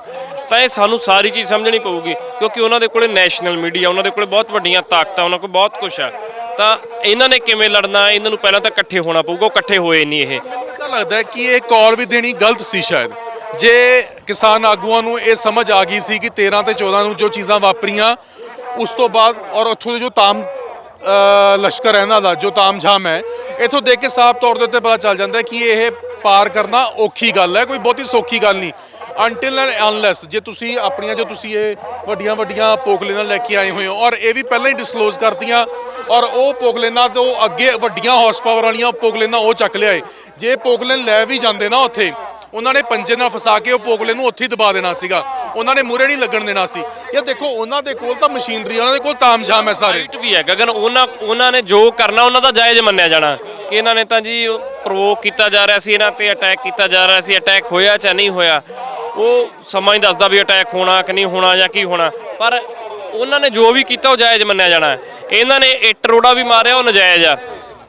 ਤਾਂ ਇਹ ਸਾਨੂੰ ਸਾਰੀ ਚੀਜ਼ ਸਮਝਣੀ ਪਊਗੀ, ਕਿਉਂਕਿ ਉਹਨਾਂ ਦੇ ਕੋਲੇ ਨੈਸ਼ਨਲ ਮੀਡੀਆ ਉਹਨਾਂ ਦੇ ਕੋਲੇ ਬਹੁਤ ਵੱਡੀਆਂ ਤਾਕਤਾਂ, ਉਹਨਾਂ ਕੋਲ ਬਹੁਤ ਕੁਝ ਹੈ ਤਾਂ ਇਹਨਾਂ ਨੇ ਕਿਵੇਂ ਲੜਨਾ, ਇਹਨਾਂ ਨੂੰ ਪਹਿਲਾਂ ਤਾਂ ਇਕੱਠੇ ਹੋਣਾ ਪਊਗਾ, ਉਹ ਇਕੱਠੇ ਹੋਏ ਨਹੀਂ ਇਹ। ਤਾਂ ਲੱਗਦਾ ਕਿ ਇਹ ਕਾਲ ਵੀ ਦੇਣੀ ਗਲਤ ਸੀ ਸ਼ਾਇਦ। ਜੇ ਕਿਸਾਨ ਆਗੂਆਂ ਨੂੰ ਇਹ ਸਮਝ ਆ ਗਈ ਸੀ ਕਿ 13 ਤੇ 14 ਨੂੰ ਜੋ ਚੀਜ਼ਾਂ ਵਾਪਰੀਆਂ ਉਸ ਤੋਂ ਬਾਅਦ ਔਰ ਉੱਥੋਂ ਦੇ ਜੋ ਤਾਮ ਲਸ਼ਕਰ ਹੈ ਇਹਨਾਂ ਦਾ, ਜੋ ਤਾਮਝਾਮ ਹੈ, ਇਥੋਂ ਦੇਖ ਕੇ ਸਾਫ਼ ਤੌਰ ਦੇ ਉੱਤੇ ਪਤਾ ਚੱਲ ਜਾਂਦਾ ਕਿ ਇਹ ਪਾਰ ਕਰਨਾ ਔਖੀ ਗੱਲ ਹੈ, ਕੋਈ ਬਹੁਤੀ ਸੌਖੀ ਗੱਲ ਨਹੀਂ। ਅੰਟਿਲ ਐਂਡ ਅਨਲੈਸ ਜੇ ਤੁਸੀਂ ਆਪਣੀਆਂ, ਜੋ ਤੁਸੀਂ ਇਹ ਵੱਡੀਆਂ ਵੱਡੀਆਂ ਪੋਕਲੇਨਾਂ ਲੈ ਕੇ ਆਏ ਹੋਏ ਹੋ, ਔਰ ਇਹ ਵੀ ਪਹਿਲਾਂ ਹੀ ਡਿਸਕਲੋਜ਼ ਕਰਤੀਆਂ, ਔਰ ਉਹ ਪੋਕਲੇਨਾਂ ਤੋਂ ਅੱਗੇ ਵੱਡੀਆਂ ਹਾਰਸ ਪਾਵਰ ਵਾਲੀਆਂ ਪੋਕਲੇਨਾਂ ਉਹ ਚੱਕ ਲਿਆਏ। ਜੇ ਪੋਕਲੇਨ ਲੈ ਵੀ ਜਾਂਦੇ ਨਾ ਉੱਥੇ ਉਹਨਾਂ ਨੇ ਪੰਜੇ ਨਾਲ ਫਸਾ ਕੇ ਉਹ ਪੋਗਲੇ ਨੂੰ ਉੱਥੇ ਹੀ ਦਬਾ ਦੇਣਾ ਸੀਗਾ। ਉਹਨਾਂ ਨੇ ਮੂਰੇ ਨਹੀਂ ਲੱਗਣ ਦੇਣਾ ਸੀ। ਇਹ ਦੇਖੋ, ਉਹਨਾਂ ਦੇ ਕੋਲ ਤਾਂ ਮਸ਼ੀਨਰੀ ਉਹਨਾਂ ਦੇ ਕੋਲ ਤਾਮਝਾਮ ਹੈ ਸਾਰੇ। ਰਾਈਟ ਵੀ ਹੈ, ਗਗਨ, ਉਹਨਾਂ ਉਹਨਾਂ ਨੇ ਜੋ ਕਰਨਾ, ਉਹਨਾਂ ਦਾ ਜਾਇਜ਼ ਮੰਨਿਆ ਜਾਣਾ। ਕਿ ਇਹਨਾਂ ਨੇ ਤਾਂ ਜੀ ਪ੍ਰੋਵੋਕ ਕੀਤਾ ਜਾ ਰਿਹਾ ਸੀ, ਇਹਨਾਂ ਤੇ ਅਟੈਕ ਕੀਤਾ ਜਾ ਰਿਹਾ ਸੀ। ਅਟੈਕ ਹੋਇਆ ਜਾਂ ਨਹੀਂ ਹੋਇਆ, ਉਹ ਸਮਾਂ ਹੀ ਦੱਸਦਾ ਵੀ ਅਟੈਕ ਹੋਣਾ ਕਿ ਨਹੀਂ ਹੋਣਾ ਜਾਂ ਕੀ ਹੋਣਾ। ਪਰ ਉਹਨਾਂ ਨੇ ਜੋ ਵੀ ਕੀਤਾ, ਉਹ ਜਾਇਜ਼ ਮੰਨਿਆ ਜਾਣਾ। ਇਹਨਾਂ ਨੇ ਇੱਟ ਰੋੜਾ ਵੀ ਮਾਰਿਆ, ਉਹ ਨਜਾਇਜ਼ ਆ।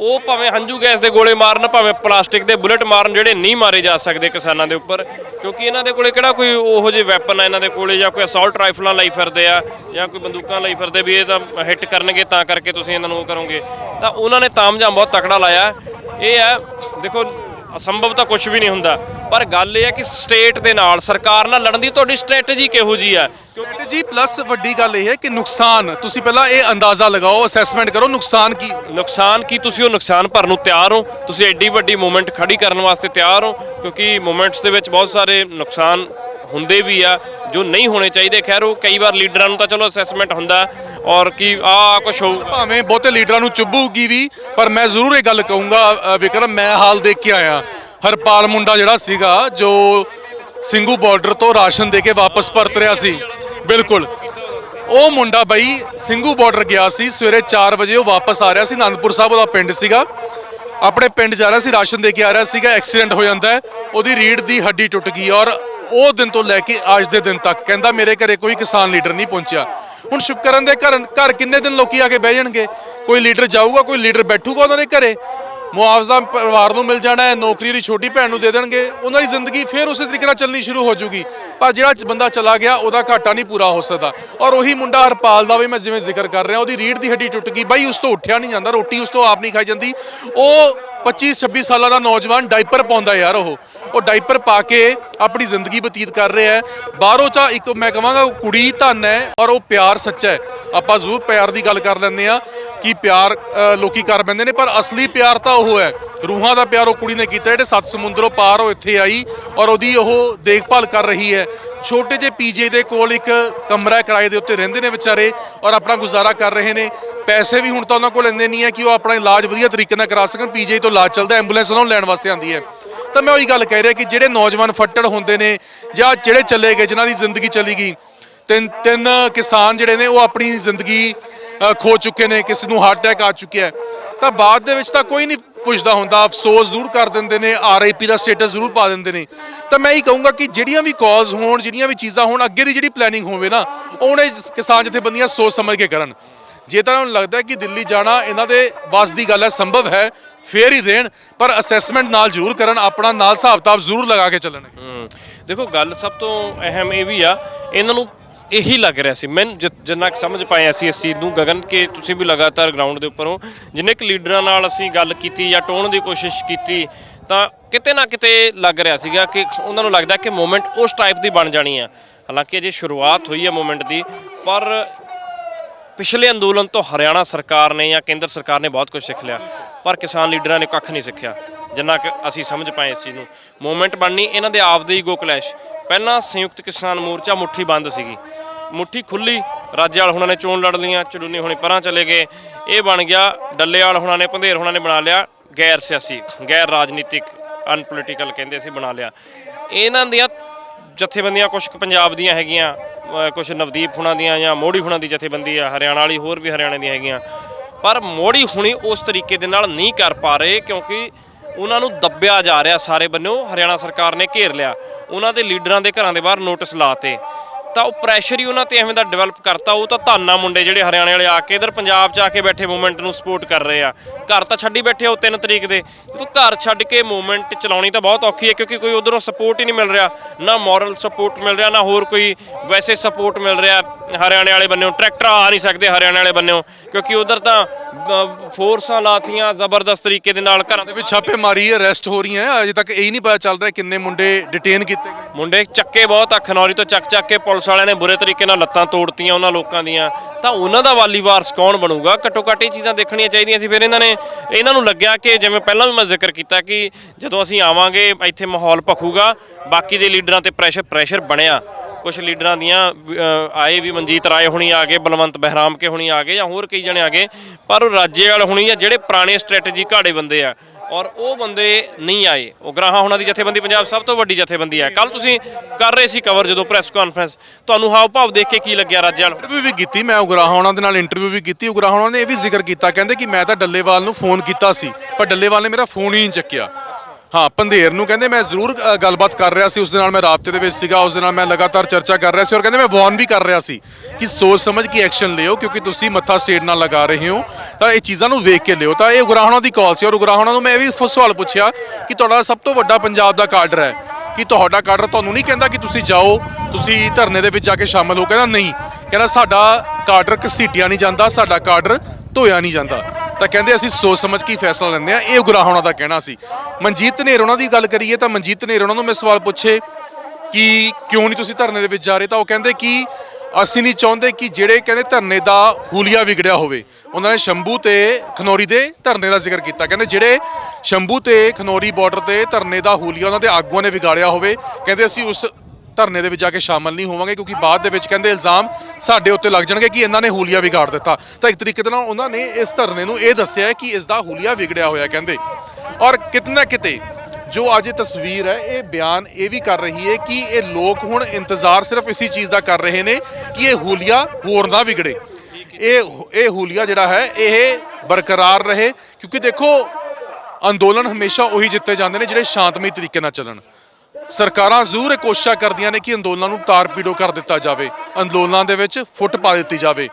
ਉਹ ਭਾਵੇਂ ਹੰਝੂ ਗੈਸ ਦੇ ਗੋਲੇ ਮਾਰਨ, ਭਾਵੇਂ ਪਲਾਸਟਿਕ ਦੇ ਬੁਲਟ ਮਾਰਨ ਜਿਹੜੇ ਨਹੀਂ ਮਾਰੇ ਜਾ ਸਕਦੇ ਕਿਸਾਨਾਂ ਦੇ ਉੱਪਰ, ਕਿਉਂਕਿ ਇਹਨਾਂ ਦੇ ਕੋਲੇ ਕਿਹੜਾ ਕੋਈ ਉਹੋ ਜਿਹੇ ਵੈਪਨ ਆ ਇਹਨਾਂ ਦੇ ਕੋਲੇ ਜਾਂ ਕੋਈ ਅਸੌਲਟ ਰਾਈਫਲਾਂ ਲਈ ਫਿਰਦੇ ਆ ਜਾਂ ਕੋਈ ਬੰਦੂਕਾਂ ਲਈ ਫਿਰਦੇ ਵੀ ਇਹ ਤਾਂ ਹਿੱਟ ਕਰਨਗੇ ਤਾਂ ਕਰਕੇ ਤੁਸੀਂ ਇਹਨਾਂ ਨੂੰ ਉਹ ਕਰੋਗੇ। ਤਾਂ ਉਹਨਾਂ ਨੇ ਤਾਮਝਾਮ ਬਹੁਤ ਤਕੜਾ ਲਾਇਆ। ਇਹ ਹੈ, ਦੇਖੋ ਅਸੰਭਵ ਤਾਂ ਕੁਝ ਵੀ ਨਹੀਂ ਹੁੰਦਾ। ਪਰ ਗੱਲ ਇਹ ਹੈ ਕਿ ਸਟੇਟ ਦੇ ਨਾਲ ਸਰਕਾਰ ਨਾਲ ਲੜਨ ਦੀ ਤੁਹਾਡੀ ਸਟ੍ਰੈਟਜੀ ਕਿਹੋ ਜੀ ਆ ਸਟ੍ਰੈਟਜੀ ਪਲੱਸ ਵੱਡੀ ਗੱਲ ਇਹ ਹੈ ਕਿ ਨੁਕਸਾਨ ਤੁਸੀਂ ਪਹਿਲਾਂ ਇਹ ਅੰਦਾਜ਼ਾ ਲਗਾਓ ਅਸੈਸਮੈਂਟ ਕਰੋ ਨੁਕਸਾਨ ਕੀ? ਨੁਕਸਾਨ ਕੀ? ਤੁਸੀਂ ਉਹ ਨੁਕਸਾਨ ਭਰਨ ਨੂੰ ਤਿਆਰ ਹੋ। ਤੁਸੀਂ ਐਡੀ ਵੱਡੀ ਮੂਵਮੈਂਟ ਖੜੀ ਕਰਨ ਵਾਸਤੇ ਤਿਆਰ ਹੋ ਕਿਉਂਕਿ ਮੂਵਮੈਂਟਸ ਦੇ ਵਿੱਚ ਬਹੁਤ ਸਾਰੇ ਨੁਕਸਾਨ ਹੁੰਦੇ ਵੀ ਆ, ਜੋ ਨਹੀਂ ਹੋਣੇ ਚਾਹੀਦੇ। ਖੈਰ, ਉਹ ਕਈ ਵਾਰ ਲੀਡਰਾਂ ਨੂੰ ਤਾਂ ਚਲੋ ਅਸੈਸਮੈਂਟ ਹੁੰਦਾ ਔਰ ਕੀ ਆ ਕੁਝ ਹੋਊਗਾ ਭਾਵੇਂ ਬਹੁਤੇ ਲੀਡਰਾਂ ਨੂੰ ਚੁੱਭੂਗੀ ਵੀ, ਪਰ ਮੈਂ ਜ਼ਰੂਰ ਇਹ ਗੱਲ ਕਹੂੰਗਾ ਵਿਕਰਮ, ਮੈਂ ਹਾਲ ਦੇਖ ਕੇ ਆਇਆ। ਹਰਪਾਲ ਮੁੰਡਾ ਜਿਹੜਾ ਸੀਗਾ, ਜੋ ਸਿੰਘੂ ਬਾਰਡਰ ਤੋਂ ਰਾਸ਼ਨ ਦੇ ਕੇ ਵਾਪਸ ਪਰਤ ਰਿਹਾ ਸੀ। ਬਿਲਕੁਲ। ਉਹ ਮੁੰਡਾ ਬਈ ਸਿੰਘੂ ਬਾਰਡਰ ਗਿਆ ਸੀ, ਸਵੇਰੇ 4 ਵਜੇ ਉਹ ਵਾਪਸ ਆ ਰਿਹਾ ਸੀ। ਆਨੰਦਪੁਰ ਸਾਹਿਬ ਉਹਦਾ ਪਿੰਡ ਸੀਗਾ। ਆਪਣੇ ਪਿੰਡ ਜਾ ਰਿਹਾ ਸੀ, ਰਾਸ਼ਨ ਦੇ ਕੇ ਆ ਰਿਹਾ ਸੀਗਾ, ਐਕਸੀਡੈਂਟ ਹੋ ਜਾਂਦਾ ਉਹਦੀ ਰੀੜ ਦੀ ਹੱਡੀ ਟੁੱਟ ਗਈ ਔਰ ਉਹ ਦਿਨ ਤੋਂ ਲੈ ਕੇ ਅੱਜ ਦੇ ਦਿਨ ਤੱਕ ਕਹਿੰਦਾ ਮੇਰੇ ਘਰੇ ਕੋਈ ਕਿਸਾਨ ਲੀਡਰ ਨਹੀਂ ਪਹੁੰਚਿਆ। ਹੁਣ ਸ਼ੁਭਕਰਨ ਦੇ ਘਰ ਘਰ ਕਿੰਨੇ ਦਿਨ ਲੋਕੀ ਆ ਕੇ ਬਹਿ ਜਾਣਗੇ? ਕੋਈ ਲੀਡਰ ਜਾਊਗਾ, ਕੋਈ ਲੀਡਰ ਬੈਠੂਗਾ ਉਹਨਾਂ ਦੇ ਘਰੇ? ਮੁਆਵਜ਼ਾ ਪਰਿਵਾਰ ਨੂੰ ਮਿਲ ਜਾਣਾ ਹੈ, ਨੌਕਰੀ ਦੀ ਛੋਟੀ ਭੈਣ ਨੂੰ ਦੇ ਦੇਣਗੇ, ਉਹਨਾਂ ਦੀ ਜ਼ਿੰਦਗੀ ਫਿਰ ਉਸੇ ਤਰੀਕੇ ਨਾਲ ਚੱਲਣੀ ਸ਼ੁਰੂ ਹੋ ਜੂਗੀ। ਪਰ ਜਿਹੜਾ ਬੰਦਾ ਚਲਾ ਗਿਆ, ਉਹਦਾ ਘਾਟਾ ਨਹੀਂ ਪੂਰਾ ਹੋ ਸਕਦਾ। ਔਰ ਉਹੀ ਮੁੰਡਾ ਹਰਪਾਲ ਦਾ ਵੀ ਮੈਂ ਜਿਵੇਂ ਜ਼ਿਕਰ ਕਰ ਰਿਹਾ, ਉਹਦੀ ਰੀੜ ਦੀ ਹੱਡੀ ਟੁੱਟ ਗਈ। ਬਾਈ, ਉਸ ਤੋਂ ਉੱਠਿਆ ਨਹੀਂ ਜਾਂਦਾ, ਰੋਟੀ ਉਸ ਤੋਂ ਆਪ ਨਹੀਂ ਖਾਈ ਜਾਂਦੀ। ਉਹ 25 26 ਸਾਲਾਂ ਦਾ ਨੌਜਵਾਨ ਡਾਈਪਰ ਪਾਉਂਦਾ ਯਾਰ ਉਹ। ਉਹ ਡਾਈਪਰ ਪਾ ਕੇ ਆਪਣੀ ਜ਼ਿੰਦਗੀ ਬਤੀਤ ਕਰ ਰਿਹਾ ਹੈ। ਬਾਹਰੋਂ ਚਾ ਇੱਕ ਮੈਂ ਕਹਾਂਗਾ ਉਹ ਕੁੜੀ ਧਨ ਹੈ ਔਰ ਉਹ ਪਿਆਰ ਸੱਚਾ ਹੈ। ਆਪਾਂ ਜ਼ਰੂਰ ਪਿਆਰ ਦੀ ਗੱਲ ਕਰ ਲੈਂਦੇ ਆ ਕਿ ਪਿਆਰ ਅ, ਲੋਕੀ ਕਰ ਬੰਦੇ ਨੇ ਪਰ ਅਸਲੀ ਪਿਆਰ ਤਾਂ ਉਹ ਹੈ। ਰੂਹਾਂ ਦਾ ਪਿਆਰ ਉਹ ਕੁੜੀ ਨੇ ਕੀਤਾ ਜਿਹੜੇ ਸੱਤ ਸਮੁੰਦਰੋਂ ਪਾਰ ਉਹ ਇੱਥੇ ਆਈ ਔਰ ਉਹਦੀ ਉਹ ਦੇਖਭਾਲ ਕਰ ਰਹੀ ਹੈ। ਛੋਟੇ ਜਿਹੇ ਪੀਜੇ ਦੇ ਕੋਲ ਇੱਕ ਕਮਰਾ ਕਿਰਾਏ ਦੇ ਉੱਤੇ ਰਹਿੰਦੇ ਨੇ ਵਿਚਾਰੇ ਔਰ ਆਪਣਾ ਗੁਜ਼ਾਰਾ ਕਰ ਰਹੇ ਨੇ। ਪੈਸੇ ਵੀ ਹੁਣ ਤਾਂ ਉਹਨਾਂ ਕੋਲ ਇੰਨੇ ਨਹੀਂ ਹੈ ਕਿ ਉਹ ਆਪਣਾ ਇਲਾਜ ਵਧੀਆ ਤਰੀਕੇ ਨਾਲ ਕਰਾ ਸਕਣ। ਪੀਜੇ ਤੋਂ ਇਲਾਜ ਚੱਲਦਾ, ਐਂਬੂਲੈਂਸ ਉਹਨਾਂ ਨੂੰ ਲੈਣ ਵਾਸਤੇ ਆਉਂਦੀ ਹੈ। ਤਾਂ ਮੈਂ ਉਹੀ ਗੱਲ ਕਹਿ ਰਿਹਾ ਕਿ ਜਿਹੜੇ ਨੌਜਵਾਨ ਫੱਟੜ ਹੁੰਦੇ ਨੇ ਜਾਂ ਜਿਹੜੇ ਚੱਲੇ ਗਏ, ਜਿਨ੍ਹਾਂ ਦੀ ਜ਼ਿੰਦਗੀ ਚਲੀ ਗਈ, ਤਿੰਨ ਤਿੰਨ ਕਿਸਾਨ ਜਿਹੜੇ ਨੇ ਉਹ ਆਪਣੀ ਜ਼ਿੰਦਗੀ ਖੋ ਚੁੱਕੇ ਨੇ, ਕਿਸੇ ਨੂੰ ਹਾਰਟ ਅਟੈਕ ਆ ਚੁੱਕਿਆ ਤਾਂ ਬਾਅਦ ਦੇ ਵਿੱਚ ਤਾਂ ਕੋਈ ਨਹੀਂ ਪੁੱਛਦਾ ਹੁੰਦਾ, ਅਫਸੋਸ ਜ਼ਰੂਰ ਕਰ ਦਿੰਦੇ ਨੇ ਆਰਆਈਪੀ ਦਾ ਸਟੇਟਸ ਜ਼ਰੂਰ ਪਾ ਦਿੰਦੇ ਨੇ। ਤਾਂ ਮੈਂ ਇਹ ਕਹੂੰਗਾ ਕਿ ਜਿਹੜੀਆਂ ਵੀ ਕਾਜ਼ ਹੋਣ, ਜਿਹੜੀਆਂ ਵੀ ਚੀਜ਼ਾਂ ਹੋਣ, ਅੱਗੇ ਦੀ ਜਿਹੜੀ ਪਲੈਨਿੰਗ ਹੋਵੇ ਨਾ, ਉਹਨੇ ਕਿਸਾਨ ਜਥੇਬੰਦੀਆਂ ਸੋਚ ਸਮਝ ਕੇ ਕਰਨ। ਜੇ ਤਾਂ ਉਹਨਾਂ ਨੂੰ ਲੱਗਦਾ ਕਿ ਦਿੱਲੀ ਜਾਣਾ ਇਹਨਾਂ ਦੇ ਵੱਸ ਦੀ ਗੱਲ ਹੈ, ਸੰਭਵ ਹੈ, ਫੇਰ ਹੀ ਦੇਣ, ਪਰ ਅਸੈਸਮੈਂਟ ਨਾਲ ਜ਼ਰੂਰ ਕਰਨ, ਆਪਣਾ ਨਾਲ ਹਿਸਾਬ-ਕਿਤਾਬ ਜ਼ਰੂਰ ਲਗਾ ਕੇ ਚੱਲਣ। ਦੇਖੋ, ਗੱਲ ਸਭ ਤੋਂ ਅਹਿਮ ਇਹ ਵੀ ਆ, ਇਹਨਾਂ ਨੂੰ ਇਹੀ ਲੱਗ ਰਿਹਾ ਸੀ। ਮੈਂ ਜਿੰਨਾ ਕੁ ਸਮਝ ਪਾਇਆ ਅਸੀਂ ਇਸ ਚੀਜ਼ ਨੂੰ, ਗਗਨ, ਕਿ ਤੁਸੀਂ ਵੀ ਲਗਾਤਾਰ ਗਰਾਊਂਡ ਦੇ ਉੱਪਰ ਹੋ। ਜਿੰਨੇ ਕੁ ਲੀਡਰਾਂ ਨਾਲ ਅਸੀਂ ਗੱਲ ਕੀਤੀ ਜਾਂ ਟੋਣ ਦੀ ਕੋਸ਼ਿਸ਼ ਕੀਤੀ, ਤਾਂ ਕਿਤੇ ਨਾ ਕਿਤੇ ਲੱਗ ਰਿਹਾ ਸੀਗਾ ਕਿ ਉਹਨਾਂ ਨੂੰ ਲੱਗਦਾ ਕਿ ਮੂਵਮੈਂਟ ਉਸ ਟਾਈਪ ਦੀ ਬਣ ਜਾਣੀ ਆ। ਹਾਲਾਂਕਿ ਅਜੇ ਸ਼ੁਰੂਆਤ ਹੋਈ ਹੈ ਮੂਵਮੈਂਟ ਦੀ, ਪਰ ਪਿਛਲੇ ਅੰਦੋਲਨ ਤੋਂ ਹਰਿਆਣਾ ਸਰਕਾਰ ਨੇ ਜਾਂ ਕੇਂਦਰ ਸਰਕਾਰ ਨੇ ਬਹੁਤ ਕੁਝ ਸਿੱਖ ਲਿਆ, ਪਰ ਕਿਸਾਨ ਲੀਡਰਾਂ ਨੇ ਕੱਖ ਨਹੀਂ ਸਿੱਖਿਆ, ਜਿੰਨਾ ਕਿ ਅਸੀਂ ਸਮਝ ਪਾਏ ਇਸ ਚੀਜ਼ ਨੂੰ। ਮੂਵਮੈਂਟ ਬਣਨੀ, ਇਹਨਾਂ ਦੇ ਆਪਦੇ ਹੀ ਗੋ ਕਲੈਸ਼ ਪਹਿਲਾਂ ਸੰਯੁਕਤ ਕਿਸਾਨ ਮੋਰਚਾ ਮੁੱਠੀ ਬੰਦ ਸੀਗੀ। ਮੁੱਠੀ ਖੁੱਲੀ, ਰਾਜੇਵਾਲ ਹੁਣਾਂ ਨੇ ਚੋਣ ਲੜ ਲਈਆਂ ਚੜੂਨੀ ਹੁਣੇ ਪਰਾਂ ਚਲੇ ਗਏ। ਇਹ ਬਣ ਗਿਆ, ਡੱਲੇਵਾਲ ਹੁਣਾਂ ਨੇ ਭੰਦੇਰ ਹੁਣਾਂ ਨੇ ਬਣਾ ਲਿਆ, ਗੈਰ ਸਿਆਸੀ, ਗੈਰ ਰਾਜਨੀਤਿਕ ਅਨਪੋਲੀਟੀਕਲ ਕਹਿੰਦੇ ਅਸੀਂ ਬਣਾ ਲਿਆ। ਇਹਨਾਂ ਦੀਆਂ ਜਥੇਬੰਦੀਆਂ ਕੁਝ ਪੰਜਾਬ ਦੀਆਂ ਹੈਗੀਆਂ ਕੁਝ ਨਵਦੀਪ ਹੁਣਾਂ ਦੀਆਂ ਜਾਂ ਮੋੜੀ ਹੁਣਾਂ ਦੀ ਜਥੇਬੰਦੀ ਆ, ਹਰਿਆਣਾ ਵਾਲੀ ਹੋਰ ਵੀ ਹਰਿਆਣੇ ਦੀਆਂ ਹੈਗੀਆਂ। ਪਰ ਮੋੜੀ ਹੁਣੀ ਉਸ ਤਰੀਕੇ ਦੇ ਨਾਲ ਨਹੀਂ ਕਰ ਪਾ ਰਹੇ ਕਿਉਂਕਿ ਉਹਨਾਂ ਨੂੰ ਦੱਬਿਆ ਜਾ ਰਿਹਾ ਸਾਰੇ ਬੰਨਿਓ। ਹਰਿਆਣਾ ਸਰਕਾਰ ਨੇ ਘੇਰ ਲਿਆ। ਉਹਨਾਂ ਦੇ ਲੀਡਰਾਂ ਦੇ ਘਰਾਂ ਦੇ ਬਾਹਰ ਨੋਟਿਸ ਲਾਤੇ। ਤਾਂ ਉਹ ਪ੍ਰੈਸ਼ਰ ਹੀ ਉਹਨਾਂ ਤੇ ਐਵੇਂ ਦਾ ਡਿਵੈਲਪ ਕਰਤਾ। ਉਹ ਤਾਂ ਧਾਨਾ ਮੁੰਡੇ ਜਿਹੜੇ ਹਰਿਆਣੇ ਵਾਲੇ ਆ ਕੇ ਇਧਰ ਪੰਜਾਬ 'ਚ ਆ ਕੇ ਬੈਠੇ ਮੂਵਮੈਂਟ ਨੂੰ ਸਪੋਰਟ ਕਰ ਰਹੇ ਆ। ਘਰ ਤਾਂ ਛੱਡੀ ਬੈਠੇ ਉਹ 3 ਤਰੀਕ ਦੇ। ਜਦੋਂ ਘਰ ਛੱਡ ਕੇ ਮੂਵਮੈਂਟ ਚਲਾਉਣੀ ਤਾਂ ਬਹੁਤ ਔਖੀ ਹੈ ਕਿਉਂਕਿ ਕੋਈ ਉਧਰੋਂ ਸਪੋਰਟ ਹੀ ਨਹੀਂ ਮਿਲ ਰਿਹਾ। ਨਾ ਮੋਰਲ ਸਪੋਰਟ ਮਿਲ ਰਿਹਾ ਨਾ ਹੋਰ ਕੋਈ ਵੈਸੇ ਸਪੋਰਟ ਮਿਲ ਰਿਹਾ ਹਰਿਆਣੇ ਵਾਲੇ ਬੰਨਿਓ। ਟਰੈਕਟਰ ਆ ਨਹੀਂ ਸਕਦੇ ਹਰਿਆਣੇ ਵਾਲੇ ਬੰਨਿਓ। ਕਿਉਂਕਿ ਉਧਰ ਤਾਂ ਫੋਰਸਾਂ ਲਾਤੀਆਂ ਜ਼ਬਰਦਸਤ ਤਰੀਕੇ ਦੇ ਨਾਲ ਘਰਾਂ ਦੇ ਵਿੱਚ ਛਾਪੇ ਮਾਰੀ ਅਰੈਸਟ ਹੋ ਰਹੀਆਂ ਹੈ। ਅਜੇ ਤੱਕ ਇਹ ਨਹੀਂ ਪਤਾ ਚੱਲ ਰਿਹਾ ਕਿੰਨੇ ਮੁੰਡੇ ਡਿਟੇਨ ਕੀਤੇ ਗਏ। ਮੁੰਡੇ ਚੱਕੇ ਬਹੁਤ ਆ ਖਨੌਰੀ ਤੋਂ ਚੱਕ ਚੱਕ ਕੇ ਪੁਲਿਸ ਪੁਲਿਸ ਵਾਲਿਆਂ ਨੇ ਬੁਰੇ ਤਰੀਕੇ ਨਾਲ ਲੱਤਾਂ ਤੋੜਤੀਆਂ ਉਹਨਾਂ ਲੋਕਾਂ ਦੀਆਂ, ਤਾਂ ਉਹਨਾਂ ਦਾ ਵਾਲੀ ਵਾਰਸ ਕੌਣ ਬਣੂਗਾ? ਘੱਟੋ ਘੱਟ ਇਹ ਚੀਜ਼ਾਂ ਦੇਖਣੀਆਂ ਚਾਹੀਦੀਆਂ ਸੀ। ਫਿਰ ਇਹਨਾਂ ਨੇ, ਇਹਨਾਂ ਨੂੰ ਲੱਗਿਆ ਕਿ ਜਿਵੇਂ ਪਹਿਲਾਂ ਵੀ ਮੈਂ ਜ਼ਿਕਰ ਕੀਤਾ ਕਿ ਜਦੋਂ ਅਸੀਂ ਆਵਾਂਗੇ, ਇੱਥੇ ਮਾਹੌਲ ਭਖੂਗਾ, ਬਾਕੀ ਦੇ ਲੀਡਰਾਂ ਤੇ ਪ੍ਰੈਸ਼ਰ ਪ੍ਰੈਸ਼ਰ ਬਣਿਆ। ਕੁਝ ਲੀਡਰਾਂ ਦੀਆਂ ਆਏ ਵੀ ਮਨਜੀਤ ਰਾਏ ਹੁਣੀ ਆ ਗਏ, ਬਲਵੰਤ ਬਹਿਰਾਮ ਕੇ ਹੁਣੀ ਆ ਗਏ ਜਾਂ ਹੋਰ ਕਈ ਜਣੇ ਆ ਗਏ, ਪਰ ਉਹ ਰਾਜੇਵਾਲ ਹੁਣੀ ਆ ਜਿਹੜੇ ਪੁਰਾਣੇ ਸਟ੍ਰੈਟਜੀ ਘਾੜੇ ਬੰਦੇ ਆ। ਔਰ ਉਹ ਬੰਦੇ ਨਹੀਂ ਆਏ। ਉਹ ਗਰਾਹਾਂ ਹੁਣਾਂ ਦੀ ਜਥੇਬੰਦੀ ਪੰਜਾਬ ਸਭ ਤੋਂ ਵੱਡੀ ਜਥੇਬੰਦੀ ਹੈ। ਕੱਲ ਤੁਸੀਂ ਕਰ ਰਹੇ ਸੀ ਕਵਰ ਜਦੋਂ ਪ੍ਰੈਸ ਕਾਨਫਰੰਸ ਤੁਹਾਨੂੰ ਹਾਵ ਭਾਵ ਦੇਖ ਕੇ ਕੀ ਲੱਗਿਆ ਰਾਜੇਵਾਲ ਇੰਟਰਵਿਊ ਵੀ ਕੀਤੀ ਮੈਂ ਉਗਰਾਹਾਂ ਉਹਨਾਂ ਦੇ ਨਾਲ ਇੰਟਰਵਿਊ ਵੀ ਕੀਤੀ। ਉਗਰਾਹਾਂ ਉਹਨਾਂ ਨੇ ਇਹ ਵੀ ਜ਼ਿਕਰ ਕੀਤਾ। ਕਹਿੰਦੇ ਕਿ ਮੈਂ ਤਾਂ ਡੱਲੇਵਾਲ ਨੂੰ ਫੋਨ ਕੀਤਾ ਸੀ, ਪਰ ਡੱਲੇਵਾਲ ਨੇ ਮੇਰਾ ਫੋਨ ਹੀ ਨਹੀਂ ਚੱਕਿਆ। ਹਾਂ ਪੰਧੇਰ ਨੂੰ ਕਹਿੰਦੇ ਮੈਂ ਜ਼ਰੂਰ ਅ, ਗੱਲਬਾਤ ਕਰ ਰਿਹਾ ਸੀ ਉਸ ਦੇ ਨਾਲ ਮੈਂ ਰਾਬਤੇ ਦੇ ਵਿੱਚ ਸੀਗਾ ਉਸ ਦੇ ਨਾਲ ਮੈਂ ਲਗਾਤਾਰ ਚਰਚਾ ਕਰ ਰਿਹਾ ਸੀ ਔਰ ਕਹਿੰਦੇ ਮੈਂ ਵਾਰਨ ਵੀ ਕਰ ਰਿਹਾ ਸੀ ਕਿ ਸੋਚ ਸਮਝ ਕੇ ਐਕਸ਼ਨ ਲਿਓ ਕਿਉਂਕਿ ਤੁਸੀਂ ਮੱਥਾ ਸਟੇਟ ਨਾਲ ਲਗਾ ਰਹੇ ਹੋ। ਤਾਂ ਇਹ ਚੀਜ਼ਾਂ ਨੂੰ ਵੇਖ ਕੇ ਲਿਓ। ਤਾਂ ਇਹ ਉਗਰਾਹਣਾ ਦੀ ਕਾਲ ਸੀ ਔਰ ਉਗਰਾਹਣਾ ਨੂੰ ਮੈਂ ਇਹ ਵੀ ਫ- ਸਵਾਲ ਪੁੱਛਿਆ ਕਿ ਤੁਹਾਡਾ ਸਭ ਤੋਂ ਵੱਡਾ ਪੰਜਾਬ ਦਾ ਕਾਡਰ ਹੈ। ਕਿ ਤੁਹਾਡਾ ਕਾਡਰ ਤੁਹਾਨੂੰ ਨਹੀਂ ਕਹਿੰਦਾ ਕਿ ਤੁਸੀਂ ਜਾਓ ਤੁਸੀਂ ਧਰਨੇ ਦੇ ਵਿੱਚ ਜਾ ਕੇ ਸ਼ਾਮਲ ਹੋ ਕਹਿੰਦਾ ਨਹੀਂ। ਕਹਿੰਦਾ ਸਾਡਾ ਕਾਡਰ ਘਸੀਟਿਆ ਨਹੀਂ ਜਾਂਦਾ ਸਾਡਾ ਕਾਡਰ ਧੋਇਆ ਨਹੀਂ ਜਾਂਦਾ। ਤਾਂ ਕਹਿੰਦੇ ਅਸੀਂ ਸੋਚ ਸਮਝ ਕੇ ਫੈਸਲਾ ਲੈਂਦੇ ਆ ਇਹ ਉਗਰਾਹ ਉਹਨਾਂ ਦਾ ਕਹਿਣਾ ਸੀ। ਮਨਜੀਤ ਨੇਰ ਉਹਨਾਂ ਦੀ ਗੱਲ ਕਰੀਏ ਤਾਂ ਮਨਜੀਤ ਨੇਰ ਉਹਨਾਂ ਨੂੰ ਮੈਂ ਸਵਾਲ ਪੁੱਛੇ ਕਿ ਕਿਉਂ ਨਹੀਂ ਤੁਸੀਂ ਧਰਨੇ ਦੇ ਵਿੱਚ ਜਾ ਰਹੇ? ਤਾਂ ਉਹ ਕਹਿੰਦੇ ਕਿ ਅਸੀਂ ਨਹੀਂ ਚਾਹੁੰਦੇ ਕਿ ਜਿਹੜੇ ਕਹਿੰਦੇ ਧਰਨੇ ਦਾ ਹੂਲੀਆ ਵਿਗੜਿਆ ਹੋਵੇ, ਉਹਨਾਂ ਨੇ ਸ਼ੰਭੂ ਤੇ ਖਨੌਰੀ ਦੇ ਧਰਨੇ ਦਾ ਜ਼ਿਕਰ ਕੀਤਾ। ਕਹਿੰਦੇ ਜਿਹੜੇ ਸ਼ੰਭੂ ਤੇ ਖਨੌਰੀ ਬਾਰਡਰ ਤੇ ਧਰਨੇ ਦਾ ਹੂਲੀਆ ਉਹਨਾਂ ਦੇ ਆਗੂਆਂ ਨੇ ਵਿਗਾੜਿਆ ਹੋਵੇ, ਕਹਿੰਦੇ ਅਸੀਂ ਉਸ ਧਰਨੇ ਦੇ ਵਿੱਚ ਜਾ ਕੇ ਸ਼ਾਮਲ ਨਹੀਂ ਹੋਵਾਂਗੇ ਕਿਉਂਕਿ ਬਾਅਦ ਦੇ ਵਿੱਚ ਕਹਿੰਦੇ ਇਲਜ਼ਾਮ ਸਾਡੇ ਉੱਤੇ ਲੱਗ ਜਾਣਗੇ ਕਿ ਇਹਨਾਂ ਨੇ ਹੂਲੀਆ ਵਿਗਾੜ ਦਿੱਤਾ। ਤਾਂ ਇੱਕ ਤਰੀਕੇ ਦੇ ਨਾਲ ਉਹਨਾਂ ਨੇ ਇਸ ਧਰਨੇ ਨੂੰ ਇਹ ਦੱਸਿਆ ਹੈ ਕਿ ਇਸ ਦਾ ਹੂਲੀਆ ਵਿਗੜਿਆ ਹੋਇਆ ਕਹਿੰਦੇ। ਔਰ ਕਿਤਨਾ ਕਿਤੇ ਜੋ ਅੱਜ ਇਹ ਤਸਵੀਰ ਹੈ, ਇਹ ਬਿਆਨ ਇਹ ਵੀ ਕਰ ਰਹੀ ਹੈ ਕਿ ਇਹ ਲੋਕ ਹੁਣ ਇੰਤਜ਼ਾਰ ਸਿਰਫ ਇਸੇ ਚੀਜ਼ ਦਾ ਕਰ ਰਹੇ ਨੇ ਕਿ ਇਹ ਹੂਲੀਆ ਹੋਰ ਨਾ ਵਿਗੜੇ। ਇਹ ਇਹ ਹੂਲੀਆ ਜਿਹੜਾ ਹੈ, ਇਹ ਬਰਕਰਾਰ ਰਹੇ ਕਿਉਂਕਿ ਦੇਖੋ, ਅੰਦੋਲਨ ਹਮੇਸ਼ਾ ਉਹੀ ਜਿੱਤੇ ਜਾਂਦੇ ਨੇ ਜਿਹੜੇ ਸ਼ਾਂਤਮਈ ਤਰੀਕੇ ਨਾਲ ਚੱਲਣ। ਸਰਕਾਰਾਂ ਜ਼ਰੂਰ ਇਹ ਕੋਸ਼ਿਸ਼ਾਂ ਕਰਦੀਆਂ ਨੇ ਕਿ ਅੰਦੋਲਨਾਂ ਨੂੰ ਤਾਰ ਪੀੜੋ ਕਰ ਦਿੱਤਾ ਜਾਵੇ। ਅੰਦੋਲਨਾਂ ਦੇ ਵਿੱਚ ਫੁੱਟ ਪਾ ਦਿੱਤੀ ਜਾਵੇ।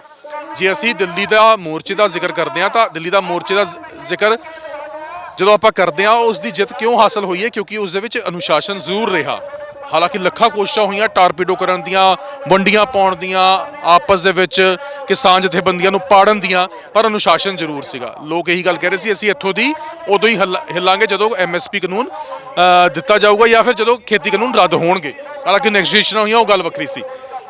ਜੇ ਅਸੀਂ ਦਿੱਲੀ ਦਾ ਮੋਰਚੇ ਦਾ ਜ਼ਿਕਰ ਕਰਦੇ ਹਾਂ ਤਾਂ ਦਿੱਲੀ ਦਾ ਮੋਰਚੇ ਦਾ ਜ਼ਿਕਰ ਜਦੋਂ ਆਪਾਂ ਕਰਦੇ ਹਾਂ, ਉਸ ਦੀ ਜਿੱਤ ਕਿਉਂ ਹਾਸਲ ਹੋਈ ਹੈ? ਕਿਉਂਕਿ ਉਸ ਦੇ ਵਿੱਚ ਅਨੁਸ਼ਾਸਨ ਜ਼ਰੂਰ ਰਿਹਾ। ਹਾਲਾਂਕਿ ਲੱਖਾਂ ਕੋਸ਼ਿਸ਼ਾਂ ਹੋਈਆਂ ਟਾਰਪੀਡੋ ਕਰਨ ਦੀਆਂ, ਵੰਡੀਆਂ ਪਾਉਣ ਦੀਆਂ, ਆਪਸ ਦੇ ਵਿੱਚ ਕਿਸਾਨ ਜਥੇਬੰਦੀਆਂ ਨੂੰ ਪਾੜਨ ਦੀਆਂ, ਪਰ ਅਨੁਸ਼ਾਸਨ ਜ਼ਰੂਰ ਸੀਗਾ। ਲੋਕ ਇਹੀ ਗੱਲ ਕਹਿ ਰਹੇ ਸੀ, ਅਸੀਂ ਇੱਥੋਂ ਦੀ ਉਦੋਂ ਹੀ ਹੱਲ- ਹਿੱਲਾਂਗੇ ਜਦੋਂ ਐਮਐਸਪੀ ਕਾਨੂੰਨ ਦਿੱਤਾ ਜਾਊਗਾ ਜਾਂ ਫਿਰ ਜਦੋਂ ਖੇਤੀ ਕਾਨੂੰਨ ਰੱਦ ਹੋਣਗੇ। ਹਾਲਾਂਕਿ ਨੈਗੋਸ਼ੀਏਸ਼ਨਾਂ ਹੋਈਆਂ, ਉਹ ਗੱਲ ਵੱਖਰੀ ਸੀ।